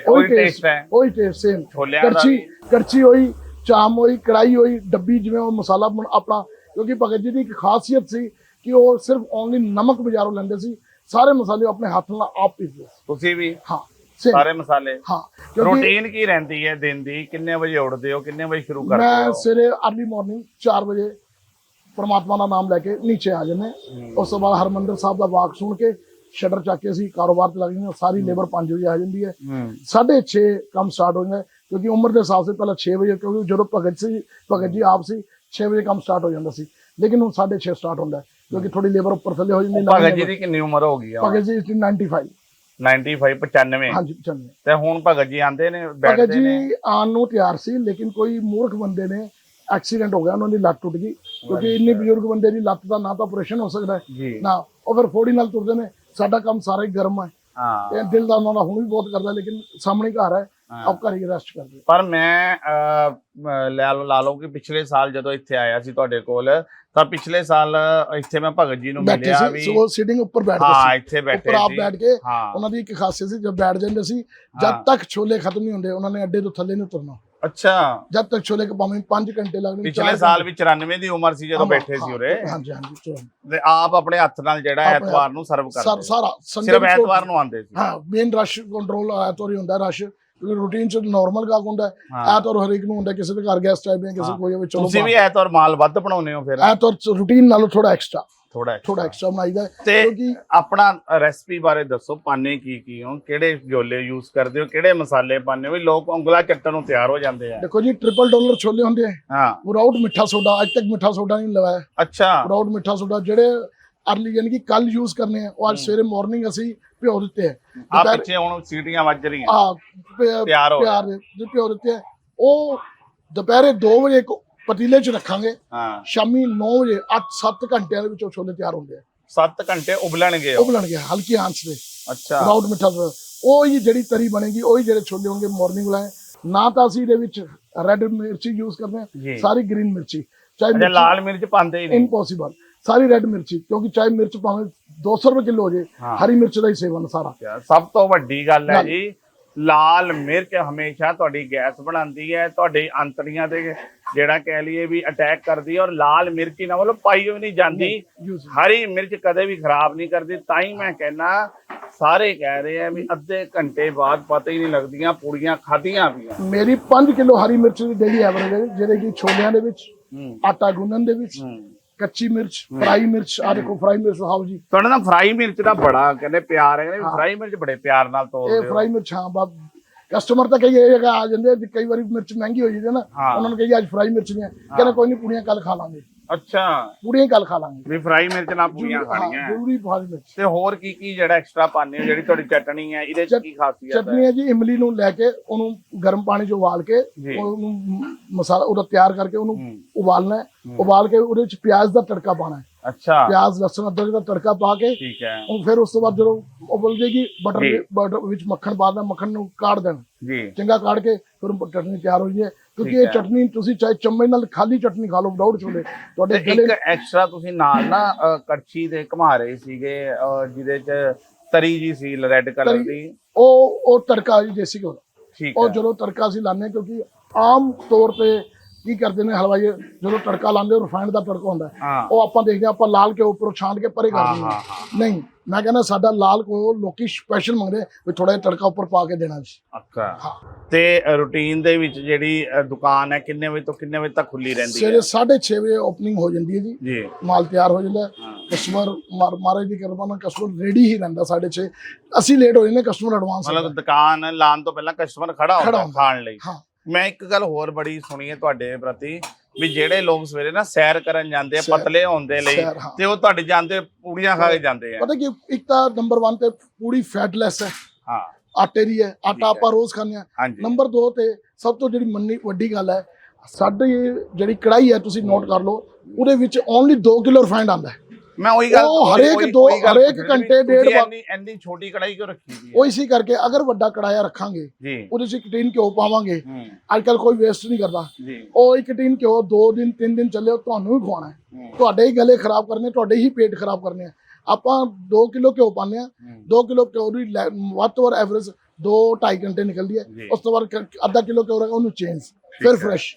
ਉਹੀ ਟੇਸਟ ਹੈ। ਉਹੀ ਟੇਸਟ ਸੇਮ ਕਰਚੀ। ਕਰਚੀ ਹੋਈ ਚਾਮ ਹੋਈ ਕੜਾਈ ਹੋਈ ਡੱਬੀ ਜਿਵੇਂ ਉਹ ਮਸਾਲਾ ਆਪਣਾ ਕਿਉਂਕਿ ਭਗਤ ਜੀ ਦੀ ਇੱਕ ਖਾਸੀਅਤ ਸੀ ਕਿ ਉਹ ਸਿਰਫ ਓਨਲੀ ਨਮਕ ਬਾਜ਼ਾਰੋਂ ਲੈਂਦੇ ਸੀ ਸਾਰੇ ਮਸਾਲੇ ਆਪਣੇ ਹੱਥ ਨਾਲ ਆਪ ਪੀਸਦੇ ਤੁਸੀਂ ਵੀ? ਹਾਂ। ਸਾਰੇ ਮਸਾਲੇ। ਹਾਂ ਕਿਉਂਕਿ ਰੂਟੀਨ ਕੀ ਰਹਿੰਦੀ ਹੈ ਦਿਨ ਦੀ? ਕਿੰਨੇ ਵਜੇ ਉੱਠਦੇ ਹੋ? ਕਿੰਨੇ ਵਜੇ ਸ਼ੁਰੂ ਕਰਦੇ ਮੈਂ ਹੋ? ਸਵੇਰੇ अर्ਲੀ ਮਾਰਨਿੰਗ 4 ਵਜੇ ਪਰਮਾਤਮਾ ਦਾ ਨਾਮ ਲੈ ਕੇ ਨੀਚੇ ਆ ਜਾਂਦੇ ਉਸ ਤੋਂ ਬਾਅਦ ਹਰਮੰਦਰ ਸਾਹਿਬ ਦਾ ਵਾਕ ਸੁਣ ਕੇ ਸ਼ਟਰ ਚੱਕ ਕੇ ਅਸੀਂ ਕਾਰੋਬਾਰ ਤੇ ਲੱਗ ਜਾਂਦੇ ਹਾਂ। ਸਾਰੀ ਲੇਬਰ 5 ਵਜੇ ਆ ਜਾਂਦੀ ਹੈ। ਹੂੰ। 6:30 ਕੰਮ ਸਟਾਰਟ ਹੋ ਜਾਂਦਾ ਹੈ, ਕਿਉਂਕਿ ਉਮਰ ਦੇ ਹਿਸਾਬ ਸੇ ਪਹਿਲਾਂ 6 ਵਜੇ ਕਿਉਂਕਿ ਜਦੋਂ ਭਗਤ ਸੀ ਭਗਤ ਜੀ ਆਪ ਸੀ 6 ਵਜੇ ਕੰਮ ਸਟਾਰਟ ਹੋ ਜਾਂਦਾ ਸੀ। ਲੇਕਿਨ ਹੁਣ 6:30 ਸਟਾਰਟ ਹੁੰਦਾ ਹੈ, ਕਿਉਂਕਿ ਥੋੜੀ ਲੇਬਰ ਉੱਪਰ ਥੱਲੇ ਹੋ ਜਾਂਦੀ ਭਗਤ ਨਵੀਂ ਜੀ labor। ਦੀ ਕਿੰਨੀ ਉਮਰ ਹੋ ਗਈ ਆ ਭਗਤ ਜੀ is 95 95 95. ਹਾਂਜੀ 95 ਤੇ ਹੁਣ ਭਗਤ ਜੀ ਆਂਦੇ ਨੇ ਭਗਤ ਬੈਠਦੇ ਜੀ ਨੇ। ਆਉਣ ਨੂੰ ਤਿਆਰ ਸੀ ਲੇਕਿਨ ਕੋਈ ਮੂਰਖ ਬੰਦੇ ਨੇ ਐਕਸੀਡੈਂਟ ਹੋ ਗਿਆ ਉਹਨਾਂ ਦੀ ਲੱਤ ਟੁੱਟ ਗਈ। ਕਿਉਂਕਿ ਇੰਨੇ ਬਜ਼ੁਰਗ ਬੰਦੇ ਦੀ ਲੱਤ ਦਾ ਨਾ ਤਾਂ ਆਪਰੇਸ਼ਨ ਹੋ ਸਕਦਾ ਹੈ ਜੀ। ਨਾ ਉਹ ਫਿਰ ਫੋੜੀ ਨਾਲ ਤੁਰਦੇ ਨੇ। ਸਾਡਾ ਕੰਮ ਸਾਰਾ ਹੀ ਗਰਮ ਹੈ। ਹਾਂ। ਤੇ ਦਿਲ ਦਾ ਉਹਨਾਂ ਦਾ ਹੁਣ ਵੀ ਬਹੁਤ ਕਰਦਾ ਲੇਕਿਨ ਸਾਹਮਣੇ ਘਰ ਹੈ ਹਾਂ। ਆਪ ਘਰ ਹੀ ਰੈਸਟ ਕਰਦੇ ਪਰ ਮੈਂ ਲੈ ਲਓ ਲਾ ਲਓ ਕਿ ਪਿਛਲੇ ਸਾਲ ਜਦੋਂ ਇੱਥੇ ਆਇਆ ਸੀ ਤੁਹਾਡੇ ਕੋਲ ਤਾਂ ਪਿਛਲੇ ਸਾਲ ਇੱਥੇ ਮੈਂ ਭਗਤ ਜੀ ਨੂੰ ਬੈਠੇ ਮਿਲਿਆ ਸੀ ਵੀ ਸੋ ਸਿਟਿੰਗ ਉੱਪਰ ਬੈਠਦੇ ਹਾਂ ਸੀ। ਇੱਥੇ ਬੈਠੇ ਉੱਪਰ ਆਪ ਸੀ। ਬੈਠ ਕੇ ਹਾਂ। ਉਹਨਾਂ ਦੀ ਇੱਕ ਖਾਸੀਅਤ ਸੀ ਜਦ ਬੈਠ ਜਾਂਦੇ ਸੀ ਹਾਂ। ਜਦ ਤੱਕ ਛੋਲੇ ਖਤਮ ਨਹੀਂ ਹੁੰਦੇ ਉਹਨਾਂ ਨੇ ਅੱਡੇ ਤੋਂ ਥੱਲੇ ਨਹੀਂ ਉਤਰਨਾ। ਅੱਛਾ। ਜਦ ਤੱਕ ਛੋਲੇ ਕੇ ਭਾਵੇਂ 5 ਘੰਟੇ ਲੱਗਣ ਪਿਛਲੇ ਸਾਲ ਵੀ 94 ਦੀ ਉਮਰ ਸੀ ਜਦੋਂ ਬੈਠੇ ਸੀ ਉਰੇ। ਹਾਂਜੀ ਹਾਂਜੀ। ਤੇ ਆਪ ਆਪਣੇ ਹੱਥ ਨਾਲ ਜਿਹੜਾ ਹੈ ਐਤਵਾਰ ਨੂੰ ਸਰਵ ਸਰ ਕਰਦੇ ਸਾਰਾ ਸਿਰਫ ਐਤਵਾਰ ਨੂੰ ਆਉਂਦੇ ਸੀ। ਹਾਂ ਮੇਨ ਰਸ਼ ਕੰਟਰੋਲ ਐਤਵਾਰ ਹੀ ਹੁੰਦਾ ਰਸ਼ ਰੂਟੀਨ ਚ ਨਾਰਮਲ। ਹਾਂ। ਐਤਵਾਰ ਹਰੇਕ ਨੂੰ ਹੁੰਦਾ ਕਿਸੇ ਦੇ ਘਰ ਗੈਸਟ ਆਏ ਨੇ ਕਿਸੇ। ਕੋਈ ਹੋਵੇ ਚਲੋ ਤੁਸੀਂ ਵੀ ਐਤਵਾਰ ਮਾਲ ਵੱਧ ਬਣਾਉਨੇ ਹੋ ਫਿਰ। ਐਤਵਾਰ ਰੂਟੀਨ ਨਾਲੋਂ ਥੋੜਾ ਐਕਸਟਰਾ ਥੋੜਾ ਥੋੜਾ ਐਕਸਟਰਾ ਬਣਾਈਦਾ ਕਿਉਂਕਿ ਆਪਣਾ ਰੈਸਪੀ ਬਾਰੇ ਦੱਸੋ ਪਾਣੇ ਕੀ ਕੀ ਹੋ ਕਿਹੜੇ ਜੋਲੇ ਯੂਜ਼ ਕਰਦੇ ਹੋ ਕਿਹੜੇ ਮਸਾਲੇ ਪਾਉਂਦੇ ਹੋ ਵੀ ਲੋਕ ਉਂਗਲਾ ਚੱਟਣ ਨੂੰ ਤਿਆਰ ਹੋ ਜਾਂਦੇ ਆ। ਦੇਖੋ ਜੀ ਟ੍ਰਿਪਲ ਡਾਲਰ ਛੋਲੇ ਹੁੰਦੇ ਆ। ਹਾਂ। ਵਿਦਆਊਟ ਮਿੱਠਾ ਸੋਡਾ ਅੱਜ ਤੱਕ ਮਿੱਠਾ ਸੋਡਾ ਨਹੀਂ ਲਵਾਇਆ। ਅੱਛਾ। ਵਿਦਆਊਟ ਮਿੱਠਾ ਸੋਡਾ ਜਿਹੜੇ ਅਰਲੀ ਯਾਨੀ ਕਿ ਕੱਲ ਯੂਜ਼ ਕਰਨੇ ਆ। ਉਹ ਅੱਜ ਸਵੇਰੇ ਮਾਰਨਿੰਗ ਅਸੀਂ ਭਿਓ ਦਿੱਤੇ ਆ। ਆ ਦੁਪਹਿਰ- ਪਿੱਛੇ ਹੁਣ ਸੀਟੀਆਂ ਵੱਜ ਰਹੀਆਂ। ਆ ਪ- ਤਿਆਰ ਹੋ ਪਿਆਰ ਦੇ ਜੋ ਭਿਓ ਦਿੱਤੇ ਆ। ਉਹ ਦੁਪਹਿਰੇ 2 ਵਜੇ ਇੱਕ ਪਤੀਲੇ 'ਚ ਰੱਖਾਂਗੇ। ਹਾਂ। ਸ਼ਾਮੀ 9 ਵਜੇ 8-7 ਘੰਟਿਆਂ ਦੇ ਵਿੱਚ ਉਹ ਛੋਲੇ ਤਿਆਰ ਹੁੰਦੇ ਆ। 7 ਘੰਟੇ ਉਬਲਣਗੇ ਉਹ। ਬਣਨਗੇ ਹਲਕੀ ਆਂਚ ਤੇ ਅੱਛਾ। ਵਿਦਆਊਟ ਮਿੱਠਾ ਸੋਡਾ ਉਹ ਹੀ ਜਿਹੜੀ ਤਰੀ ਬਣੇਗੀ ਉਹ ਹੀ ਜਿਹੜੇ ਛੋਲੇ ਹੋਣਗੇ ਮਾਰਨਿੰਗ ਵਾਲਾ ਨਾ ਤਾਂ ਅਸੀਂ ਇਹਦੇ ਵਿੱਚ ਰੈੱਡ ਮਿਰਚੀ ਯੂਜ਼ ਕਰਦੇ ਜੀ। ਹਾਂ ਸਾਰੀ ਗ੍ਰੀਨ ਮਿਰਚੀ। ਚਾਹੇ ਅੱਛਾ ਲਾਲ ਮਿਰਚ ਪਾਉਂਦੇ ਹੀ ਨਹੀਂ। ਇਨਪੋਸੀਬਲ ਸਾਰੀ ਰੈੱਡ ਮਿਰਚੀ ਕਿਉਂਕਿ ਚਾਹੇ ਮਿਰਚ ਭਾਵੇਂ 200 ਰੁਪਏ ਕਿਲੋ ਹੋ ਜੇ ਹਾਂ। ਹਰੀ ਮਿਰਚ ਦਾ ਹੀ ਸੇਵਨ ਸਾਰਾ। ਸਭ ਤੋਂ ਵੱਡੀ ਗੱਲ ਹੈ। ਜੀ ਲਾਲ ਮਿਰਚ ਹਮੇਸ਼ਾ ਤੁਹਾਡੀ ਗੈਸ ਬਣਾਉਂਦੀ ਹੈ ਤੁਹਾਡੀ ਅੰਤੜੀਆਂ ਤੇ ਜਿਹੜਾ ਕਹਿ ਲਈਏ ਵੀ ਅਟੈਕ ਕਰਦੀ ਹੈ ਔਰ ਲਾਲ ਮਿਰਚ ਨਾ ਮਤਲਬ ਪਾਈ ਹੋਈ ਨਹੀਂ ਜਾਂਦੀ। use ਹਰੀ ਮਿਰਚ ਕਦੇ ਵੀ ਖਰਾਬ ਨਹੀਂ ਕਰਦੀ ਤਾਂ ਹੀ ਮੈਂ ਕਹਿਣਾ ਸਾਰੇ ਕਹਿ ਰਹੇ ਆ ਵੀ ਅੱਧੇ ਘੰਟੇ ਬਾਅਦ ਪਤਾ ਹੀ ਨਹੀਂ ਲੱਗਦੀਆਂ ਪੂੜੀਆਂ ਖਾਧੀਆਂ ਪੀਆਂ ਮੇਰੀ 5 ਕਿਲੋ ਹਰੀ ਮਿਰਚ ਦੀ ਡੇਲੀ ਐਵਰੇਜ ਹੈ ਜਿਹੜੇ ਕਿ ਛੋਲਿਆਂ ਦੇ ਵਿੱਚ ਹੂੰ। ਆਟਾ ਗੁੰਨਣ ਦੇ ਵਿੱਚ ਹੂੰ। ਕੱਚੀ ਮਿਰਚ ਫਰਾਈ ਮਿਰਚ ਆ ਦੇਖੋ ਫਰਾਈ ਮਿਰਚ ਹਾਉ ਜੀ। ਤੁਹਾਡੇ ਨਾਲ ਫਰਾਈ ਮਿਰਚ ਦਾ ਬੜਾ ਕਹਿੰਦੇ ਪਿਆਰ ਹੈ ਕਹਿੰਦੇ ਫਰਾਈ ਮਿਰਚ ਬੜੇ ਪਿਆਰ ਨਾਲ ਤੋੜਦੇ ਇਹ ਫਰਾਈ ਮਿਰਚ ਹਾਂ ਬਾਬ ਕਸਟਮਰ ਤਾਂ ਕਈ ਇਹ ਆ ਜਾਂਦੇ ਕਈ ਵਾਰੀ ਮਿਰਚ ਮਹਿੰਗੀ ਹੋ ਜਾਂਦੀ ਹੈ ਨਾ। ਉਹਨਾਂ ਨੂੰ ਕਹੀਏ ਅੱਜ ਫਰਾਈ ਮਿਰਚ ਨਹੀਂ ਕਹਿੰਦੇ ਕੋਈ ਨਹੀਂ ਪੂੜੀਆਂ ਕੱਲ ਖਾ ਲਾਂਗੇ। ਅੱਛਾ। ਪੂੜੀਆਂ ਕੱਲ ਖਾ ਲਾਂਗੇ। ਵੀ ਫਰਾਈ ਮਿਰਚ ਨਾਲ ਪੂਰੀਆਂ ਹਾਂ, ਖਾਣੀਆਂ। ਹੈ। ਜ਼ਰੂਰੀ ਮਿਰਚ। ਤੇ ਹੋਰ ਕੀ ਕੀ ਜਿਹੜਾ ਐਕਸਟਰਾ ਪਾਉਂਦੇ ਹੋ ਜਿਹੜੀ ਤੁਹਾਡੀ ਚਟਣੀ ਹੈ ਇਹਦੇ ਚ ਚਟ- ਕੀ ਖਾਸੀਅਤ ਹੈ? ਚਟਨੀ ਹੈ ਜੀ ਇਮਲੀ ਨੂੰ ਲੈ ਕੇ ਉਹਨੂੰ ਗਰਮ ਪਾਣੀ 'ਚ ਉਬਾਲ ਕੇ ਜੀ। ਉਹਨੂੰ ਮ- ਮਸਾਲਾ ਉਹਦਾ ਤਿਆਰ ਕਰਕੇ ਉਹਨੂੰ ਹੂੰ। ਉਬਾਲਣਾ ਹੈ। ਉਬਾਲ ਕੇ ਉਹਦੇ ਵਿੱਚ ਪਿਆਜ਼ ਦਾ ਤੜਕਾ ਪਾਣਾ ਹੈ। ਅੱਛਾ। ਪਿਆਜ਼ ਲਸਣ ਅਦਰਕ ਦਾ ਤੜਕਾ ਪਾ ਕੇ ਠੀਕ ਹੈ। ਉਹ ਫਿਰ ਉਸ ਤੋਂ ਬਾਅਦ ਜਦੋਂ ਉਬਲ ਜੇਗੀ ਬਟਰ ਜੀ। ਬਟਰ ਵਿੱਚ ਮੱਖਣ ਪਾ ਦੇਣਾ ਮੱਖਣ ਨੂੰ ਕਾੜ ਦੇਣਾ। ਜੀ। ਚੰਗਾ ਕਾੜ ਕੇ ਫਿਰ ਚਟਨੀ ਤਿਆਰ ਹੋ। ਜਾਏ ਕਿਉਂਕਿ ਇਹ। ਚਟਨੀ ਤੁਸੀਂ ਚਾਹੇ ਚਮਚ ਨਾਲ ਖਾਲੀ ਚਟਨੀ ਖਾ ਲਓ ਵਿਦਾਊਟ ਛੋਲੇ ਤੁਹਾਡੇ ਗਲੇ ਇੱਕ ਐਕਸਟਰਾ ਤੁਸੀਂ ਨਾਲ ਨਾ ਕੜਛੀ ਦੇ ਘੁਮਾ ਰਹੇ ਸੀਗੇ ਜਿਹਦੇ ਚ ਤਰੀ ਜੀ ਸੀ ਰੈੱਡ ਕਲਰ ਦੀ ਉਹ ਉਹ ਤੜਕਾ ਜੀ ਦੇਸੀ ਘਿਓ। ਠੀਕ ਉਹ ਹੈ ਜਦੋਂ ਤੜਕਾ ਹਾਂ ਕਿਉਂਕਿ ਆਮ ਤੌਰ ਤੇ ਕੀ ਕਰਦੇ ਨੇ ਹਲਵਾਈ? ਜਦੋਂ ਤੜਕਾ ਲਾਉਂਦੇ ਉਹ ਰਿਫਾਈਨਡ ਦਾ ਤੜਕਾ ਹੁੰਦਾ ਉਹ ਆਪਾਂ ਦੇਖਦੇ ਆਪਾਂ ਲਾਲ ਕੇ ਉੱਪਰੋਂ ਛਾਂਟ ਕੇ ਪਰੇ ਕਰ ਦਿੰਦੇ ਨਹੀਂ ਮੈਂ ਕਹਿੰਦਾ ਸਾਡਾ ਲਾਲ ਕੋ ਲੋਕੀ ਸਪੈਸ਼ਲ ਮੰਗਦੇ ਵੀ ਥੋੜਾ ਜਿਹਾ ਤੜਕਾ ਉੱਪਰ ਪਾ ਕੇ ਦੇਣਾ ਜੀ। ਅੱਛਾ। ਤੇ ਰੂਟੀਨ ਦੇ ਵਿੱਚ ਜਿਹੜੀ ਦੁਕਾਨ ਹੈ ਕਿੰਨੇ ਵਜੇ ਤੋਂ ਕਿੰਨੇ ਵਜੇ ਤੱਕ ਖੁੱਲੀ ਰਹਿੰਦੀ ਸਵੇਰੇ ਹੈ? 6:30 ਵਜੇ ਓਪਨਿੰਗ ਹੋ ਜਾਂਦੀ ਹੈ ਜੀ। ਮਾਲ ਤਿਆਰ ਹੋ ਜਾਂਦਾ। ਕਸਟਮਰ ਮਹਾਰਾਜ ਦੀ ਕਿਰਪਾ ਨਾਲ ਕਸਟਮਰ ਰੈਡੀ ਹੀ ਰਹਿੰਦਾ 6:30 ਅਸੀਂ ਲੇਟ ਹੋ ਜਾਂਦੇ ਕਸਟਮਰ ਐਡਵਾਂਸ ਮਤਲਬ ਦੁਕਾਨ ਲਾਉਣ ਤੋਂ ਪਹਿਲਾਂ ਕਸਟਮਰ ਖੜਾ ਹੁੰਦਾ। ਖਾਣ ਲਈ। ਹਾਂ। ਮੈਂ ਇੱਕ ਗੱਲ ਹੋਰ ਬੜੀ ਸੁਣੀ ਹੈ ਤੁਹਾਡੇ ਪ੍ਰਤੀ ਵੀ ਜਿਹੜੇ ਲੋਕ ਸਵੇਰੇ ਨਾ ਸੈਰ ਕਰਨ ਜਾਂਦੇ ਆ ਪਤਲੇ ਹੋਣ ਦੇ ਲਈ ਸੈਰ, ਹਾਂ। ਤੇ ਉਹ ਤੁਹਾਡੇ ਜਾਂਦੇ ਪੂੜੀਆਂ ਖਾ ਕੇ ਜਾਂਦੇ ਆ। ਪਤਾ ਕੀ ਇੱਕ ਤਾਂ ਨੰਬਰ 1 ਤੇ ਪੂਰੀ ਫੈਟਲੈਸ ਹੈ। ਹਾਂ। ਆਟੇ ਦੀ ਹੈ ਠੀਕ ਆਟਾ ਹੈ। ਆਪਾਂ ਰੋਜ਼ ਖਾਂਦੇ ਹਾਂ। ਹਾਂਜੀ। ਨੰਬਰ 2 ਤੇ ਸਭ ਤੋਂ ਜਿਹੜੀ ਮੰਨੀ ਵੱਡੀ ਗੱਲ ਹੈ ਸਾਡੀ ਜਿਹੜੀ ਕੜਾਈ ਹੈ ਤੁਸੀਂ ਨੋਟ ਕਰ ਲਓ ਉਹਦੇ ਵਿੱਚ ਓਨਲੀ 2 ਕਿਲੋ ਰਿਫਾਈਨਡ ਆਉਂਦਾ ਹੈ। ਮੈਂ ਉਹੀ ਗੱਲ ਉਹ ਹਰੇਕ ਦੋ- ਹਰੇਕ ਘੰਟੇ, ਡੇਢ ਵਾ- ਇੰਨੀ ਇੰਨੀ ਛੋਟੀ ਕੜਾਈ ਕਿਉਂ ਰੱਖੀ ਦੀ ਉਹ ਇਸੇ ਕਰਕੇ ਅਗਰ ਵੱਡਾ ਕੜਾਇਆ ਰੱਖਾਂਗੇ ਉਹਦੇ 'ਚ ਇੱਕ ਟੀਨ ਘਿਓ ਪਾਵਾਂਗੇ ਅੱਜ ਕੱਲ ਕੋਈ ਵੇਸਟ ਨਹੀਂ ਕਰਦਾ। ਉਹ ਇੱਕ ਟੀਨ ਘਿਓ 2 ਦਿਨ 3 ਦਿਨ ਚੱਲੇ ਤੁਹਾਨੂੰ ਹੀ। ਹੂੰ, ਤੁਹਾਡੇ ਹੀ ਗਲੇ ਖਰਾਬ ਕਰਨੇ ਤੁਹਾਡੇ ਹੀ ਪੇਟ ਖਰਾਬ ਕਰਨੇ ਆ। ਆਪਾਂ 2 ਕਿਲੋ ਘਿਓ ਪਾਉਂਦੇ ਆ ਹੂੰ, 2 ਕਿਲੋ ਘਿਓ ਦੀ ਵੱਧ ਤੋਂ ਵੱਧ ਐਵਰੇਜ 2 2.5 ਘੰਟੇ ਨਿਕਲਦੀ ਹੈ। ਉਸ ਤੋਂ ਬਾਅਦ ਅੱਧਾ ਕਿਲੋ ਘਿਓ ਰਹੇਗਾ ਉਹਨੂੰ ਚੇਂਜ ਫਿਰ। ਫਰੈਸ਼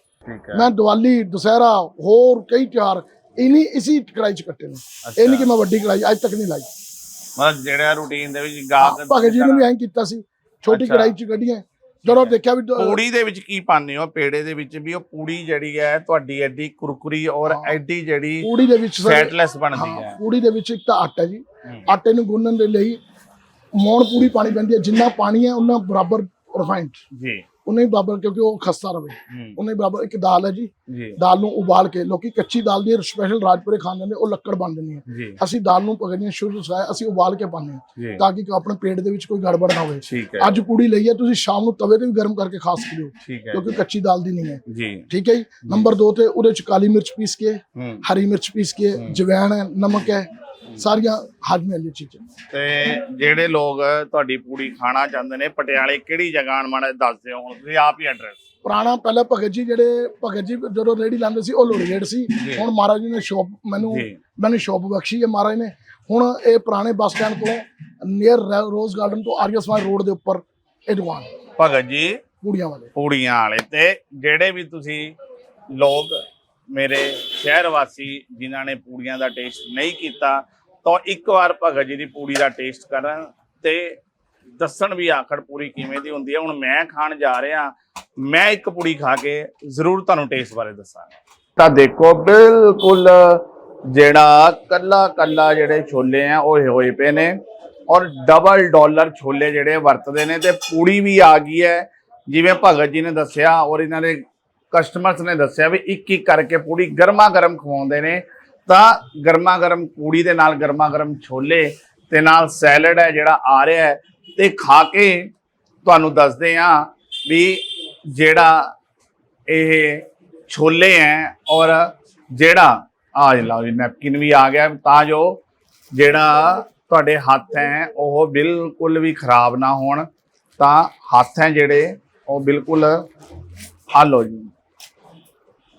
ਮੈਂ ਦੀਵਾਲੀ ਦੁਸਹਿਰਾ ਹੋਰ ਕਈ ਤਿਉਹਾਰ ਇਨੀ ਇਸੀ ਕੜਾਈ ਚ ਕੱਟੇ ਨੇ। ਇਹ ਨਹੀਂ ਕਿ ਮੈਂ ਵੱਡੀ ਕੜਾਈ ਅੱਜ ਤੱਕ ਨਹੀਂ ਲਾਈ। ਮਤਲਬ ਜਿਹੜਾ ਰੂਟੀਨ ਦੇ ਵਿੱਚ ਗਾਹਕ ਭਗਤ ਜੀ ਨੇ ਵੀ ਐਂ ਕੀਤਾ ਸੀ ਛੋਟੀ। ਕੜਾਈ ਚ ਕੱਢੀਆਂ। ਜਦੋਂ ਦੇਖਿਆ ਵੀ ਪੂੜੀ ਦੇ ਵਿੱਚ ਕੀ ਪਾਉਂਦੇ ਹੋ? ਪੇੜੇ ਦੇ ਵਿੱਚ ਵੀ ਉਹ ਪੂੜੀ ਜਿਹੜੀ ਹੈ ਤੁਹਾਡੀ ਐਡੀ ਕੁਰਕੁਰੀ ਔਰ। ਐਡੀ ਜਿਹੜੀ ਪੂੜੀ ਦੇ ਵਿੱਚ ਸਰ ਫੈਟਲੈਸ ਬਣਦੀ ਹਾਂ ਪੂੜੀ ਦੇ ਵਿੱਚ ਇੱਕ ਤਾਂ ਆਟਾ ਜੀ। ਆਟੇ ਨੂੰ ਗੁੰਨਣ ਦੇ ਲਈ ਮੌਣ ਪੂਰੀ ਪਾਣੀ ਪੈਂਦੀ ਹੈ। ਜਿੰਨਾ ਪਾਣੀ ਹੈ ਉਹਨਾਂ ਬਰਾਬਰ ਰਿਫਾਈਨਡ ਜੀ। ਉਨੇ ਹੀ ਬਰਾਬਰ ਕਿਉਂਕਿ ਉਹ ਖਸਤਾ ਰਵੇ। ਹੀ। ਬਰਾਬਰ ਇੱਕ ਦਾਲ ਹੈ ਜੀ। ਦਾਲ ਨੂੰ ਉਬਾਲ ਕੇ ਲੋਕੀ ਕੱਚੀ ਦਾਲ ਦੀ ਸਪੈਸ਼ਲ ਰਾਜਪੁਰੇ ਖਾਣ ਜਾਂਦੇ ਉਹ ਲੱਕੜ ਬਣ ਜਾਂਦੀ ਹੈ। ਅਸੀਂ ਦਾਲ ਨੂੰ ਪਕੜਨੀ ਸ਼ੁਰੂ ਤੋਂ ਸਿਖਾਇਆ ਅਸੀਂ ਉਬਾਲ ਕੇ ਪਾਉਂਦੇ ਹਾਂ। ਤਾਂ ਕਿ ਆਪਣੇ ਪੇਟ ਦੇ ਵਿੱਚ ਕੋਈ ਗੜਬੜ ਨਾ ਹੋਵੇ। ਅੱਜ ਪੂੜੀ ਲਈ ਹੈ ਤੁਸੀਂ ਸ਼ਾਮ ਨੂੰ ਤਵੇ ਤੇ ਵੀ ਗਰਮ ਕਰਕੇ ਖਾ ਸਕਦੇ ਹੋ। ਕਿਉਂਕਿ ਕੱਚੀ ਦਾਲ ਦੀ ਨਹੀਂ ਹੈ। ਠੀਕ ਹੈ ਜੀ? ਨੰਬਰ 2 ਤੇ ਉਹਦੇ ਚ ਕਾਲੀ ਮਿਰਚ ਪੀਸ ਕੇ ਹਰੀ ਮਿਰਚ ਪੀਸ ਕੇ ਜਵੈਣ ਹੈ ਨਮਕ ਹੈ ਸਾਰੀਆਂ ਹਾਜ਼ਮੇ ਵਾਲੀਆਂ ਚੀਜ਼ਾਂ। ਤੇ ਜਿਹੜੇ ਲੋਕ ਤੁਹਾਡੀ ਪੂੜੀ ਖਾਣਾ ਚਾਹੁੰਦੇ ਨੇ ਪਟਿਆਲੇ ਕਿਹੜੀ ਜਗ੍ਹਾ ਆਣ ਮਾੜਾ ਦੱਸ ਦਿਓ ਹੁਣ ਤੁਸੀਂ ਆਪ ਹੀ ਐਡਰੈਸ ਪੁਰਾਣਾ ਪਹਿਲਾਂ ਭਗਤ ਜੀ ਜਿਹੜੇ ਭਗਤ ਜੀ ਜਦੋਂ ਰੇੜੀ ਲਾਉਂਦੇ ਸੀ ਉਹ ਲੋੜੀ ਰੇੜ ਸੀ। ਹੁਣ ਮਹਾਰਾਜ ਜੀ ਨੇ ਸ਼ੌਪ ਮੈਨੂੰ। ਮੈਨੂੰ ਸ਼ੌਪ ਬਖਸ਼ੀ ਹੈ ਮਹਾਰਾਜ ਨੇ। ਹੁਣ ਇਹ ਪੁਰਾਣੇ ਬੱਸ ਸਟੈਂਡ ਤੋਂ ਨੀਅਰ ਰੋਜ਼ ਗਾਰਡਨ ਤੋਂ ਆਰੀਆ ਸਮਾਜ ਰੋਡ ਦੇ ਉੱਪਰ ਇਹ ਦੁਕਾਨ ਭਗਤ ਜੀ ਪੂੜੀਆਂ ਵਾਲੇ। ਪੂੜੀਆਂ ਵਾਲੇ ਤੇ ਜਿਹੜੇ ਵੀ ਤੁਸੀਂ ਲੋਕ ਮੇਰੇ ਸ਼ਹਿਰ ਵਾਸੀ ਜਿਨ੍ਹਾਂ ਨੇ ਪੂੜੀਆਂ ਦਾ ਟੇਸਟ ਨਹੀਂ ਕੀਤਾ ਤਾਂ ਇੱਕ ਵਾਰ ਭਗਤ ਜੀ ਦੀ ਪੂੜੀ ਦਾ ਟੇਸਟ ਕਰਨ ਤੇ ਦੱਸਣ ਵੀ ਆਖੜ ਪੂਰੀ ਕਿਵੇਂ ਦੀ ਹੁੰਦੀ ਹੈ ਹੁਣ ਮੈਂ ਖਾਣ ਜਾ ਰਿਹਾ, ਮੈਂ ਇੱਕ ਪੂੜੀ ਖਾ ਕੇ ਜ਼ਰੂਰ ਤੁਹਾਨੂੰ ਟੇਸਟ ਬਾਰੇ ਦੱਸਾਂਗਾ। ਤਾਂ ਦੇਖੋ, ਬਿਲਕੁਲ ਜਿਹੜਾ ਕੱਲਾ ਕੱਲਾ ਜਿਹੜੇ ਛੋਲੇ ਆ, ਉਹ ਹੋਏ ਪਏ ਨੇ ਔਰ ਡਬਲ ਡਾਲਰ ਛੋਲੇ ਜਿਹੜੇ ਵਰਤਦੇ ਨੇ ਤੇ ਪੂੜੀ ਵੀ ਆ ਗਈ ਹੈ। ਜਿਵੇਂ ਭਗਤ ਜੀ ਨੇ ਦੱਸਿਆ ਔਰ ਇਹਨਾਂ ਦੇ ਕਸਟਮਰਸ ਨੇ ਦੱਸਿਆ ਵੀ ਇੱਕ ਇੱਕ ਕਰਕੇ ਪੂੜੀ ਗਰਮਾ ਗਰਮ ਖਵਾਉਂਦੇ ਨੇ। ਤਾਂ ਗਰਮਾ ਗਰਮ ਪੂੜੀ ਦੇ ਨਾਲ ਗਰਮਾ ਗਰਮ ਛੋਲੇ ਤੇ ਨਾਲ ਸੈਲਡ ਹੈ ਜਿਹੜਾ ਆ ਰਿਹਾ ਹੈ ਤੇ ਖਾ ਕੇ ਤੁਹਾਨੂੰ ਦੱਸਦੇ ਆ ਵੀ ਜਿਹੜਾ ਇਹ ਛੋਲੇ ਹੈ ਔਰ ਜਿਹੜਾ ਆ ਲਓ ਜੀ, ਨੈਪਕਿਨ ਵੀ ਆ ਗਿਆ। ਤਾਂ ਜੋ ਜਿਹੜਾ ਤੁਹਾਡੇ ਹੱਥ ਹੈ ਉਹ ਬਿਲਕੁਲ ਵੀ ਖਰਾਬ ਨਾ ਹੋਣ, ਤਾਂ ਹੱਥ ਹੈ ਜਿਹੜੇ ਉਹ ਬਿਲਕੁਲ ਹੱਲ ਹੋ ਜੀ,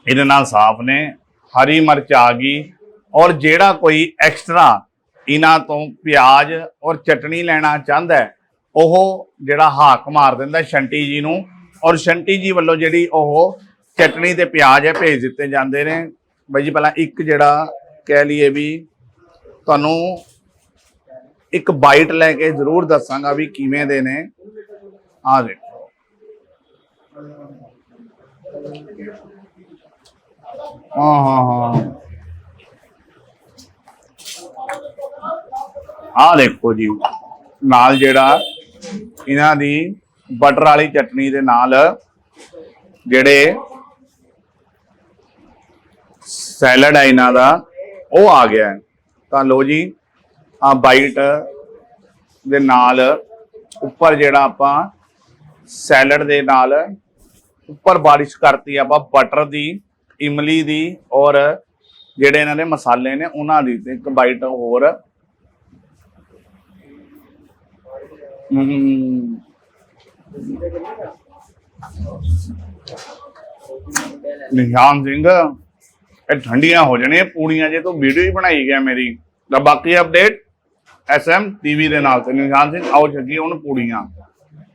ਇਹਦੇ ਨਾਲ ਸਾਫ਼ ਨੇ। ਹਰੀ ਮਿਰਚ ਆ ਗਈ ਔਰ ਜਿਹੜਾ ਕੋਈ ਐਕਸਟਰਾ ਇਹਨਾਂ ਤੋਂ ਪਿਆਜ਼ ਔਰ ਚਟਣੀ ਲੈਣਾ ਚਾਹੁੰਦਾ ਹੈ, ਉਹ ਜਿਹੜਾ ਹਾਕ ਮਾਰ ਦਿੰਦਾ ਸ਼ੰਟੀ ਜੀ ਨੂੰ ਔਰ ਸ਼ੰਟੀ ਜੀ ਵੱਲੋਂ ਜਿਹੜੀ ਉਹ ਚਟਣੀ ਤੇ ਪਿਆਜ਼ ਹੈ ਭੇਜ ਦਿੱਤੇ ਜਾਂਦੇ ਨੇ। ਬਾਈ ਜੀ ਪਹਿਲਾਂ ਇੱਕ ਜਿਹੜਾ ਕਹਿ ਲਈਏ ਵੀ ਤੁਹਾਨੂੰ ਇੱਕ ਬਾਈਟ ਲੈ ਕੇ ਜ਼ਰੂਰ ਦੱਸਾਂਗਾ ਵੀ ਕਿਵੇਂ ਦੇ ਨੇ। ਆ ਦੇਖੋ। ਹਾਂ ਹਾਂ ਹਾਂ ਆ ਦੇਖੋ ਜੀ, ਨਾਲ ਜਿਹੜਾ ਇਹਨਾਂ ਦੀ ਬਟਰ ਵਾਲੀ ਚਟਨੀ ਦੇ ਨਾਲ ਜਿਹੜੇ ਸੈਲਡ ਹੈ ਇਹਨਾਂ ਦਾ, ਉਹ ਆ ਗਿਆ ਹੈ। ਤਾਂ ਲੋ ਜੀ ਆ ਬਾਈਟ ਦੇ ਨਾਲ ਉੱਪਰ ਜਿਹੜਾ ਆਪਾਂ ਸੈਲਡ ਦੇ ਨਾਲ ਉੱਪਰ ਬਾਰਿਸ਼ ਕਰਤੀ ਆਪਾਂ ਬਟਰ ਦੀ ਇਮਲੀ ਦੀ ਔਰ ਜਿਹੜੇ ਇਹਨਾਂ ਦੇ ਮਸਾਲੇ ਨੇ ਉਹਨਾਂ ਦੀ ਤੇ ਇੱਕ ਬਾਈਟ ਹੋਰ। ਨਿਸ਼ਾਨ ਸਿੰਘ, ਇਹ ਠੰਡੀਆਂ ਹੋ ਜਾਣੀਆਂ, ਪੂੜੀਆਂ ਜੇ ਤੂੰ ਵੀਡੀਓ ਹੀ ਬਣਾਈ ਗਿਆ ਮੇਰੀ। ਤਾਂ ਬਾਕੀ ਅਪਡੇਟ ਐਸਐਮ ਟੀਵੀ ਦੇ ਨਾਲ ਤੇ ਨਿਸ਼ਾਨ ਸਿੰਘ, ਆਓ ਛੱਗੀ ਹੁਣ ਪੂੜੀਆਂ।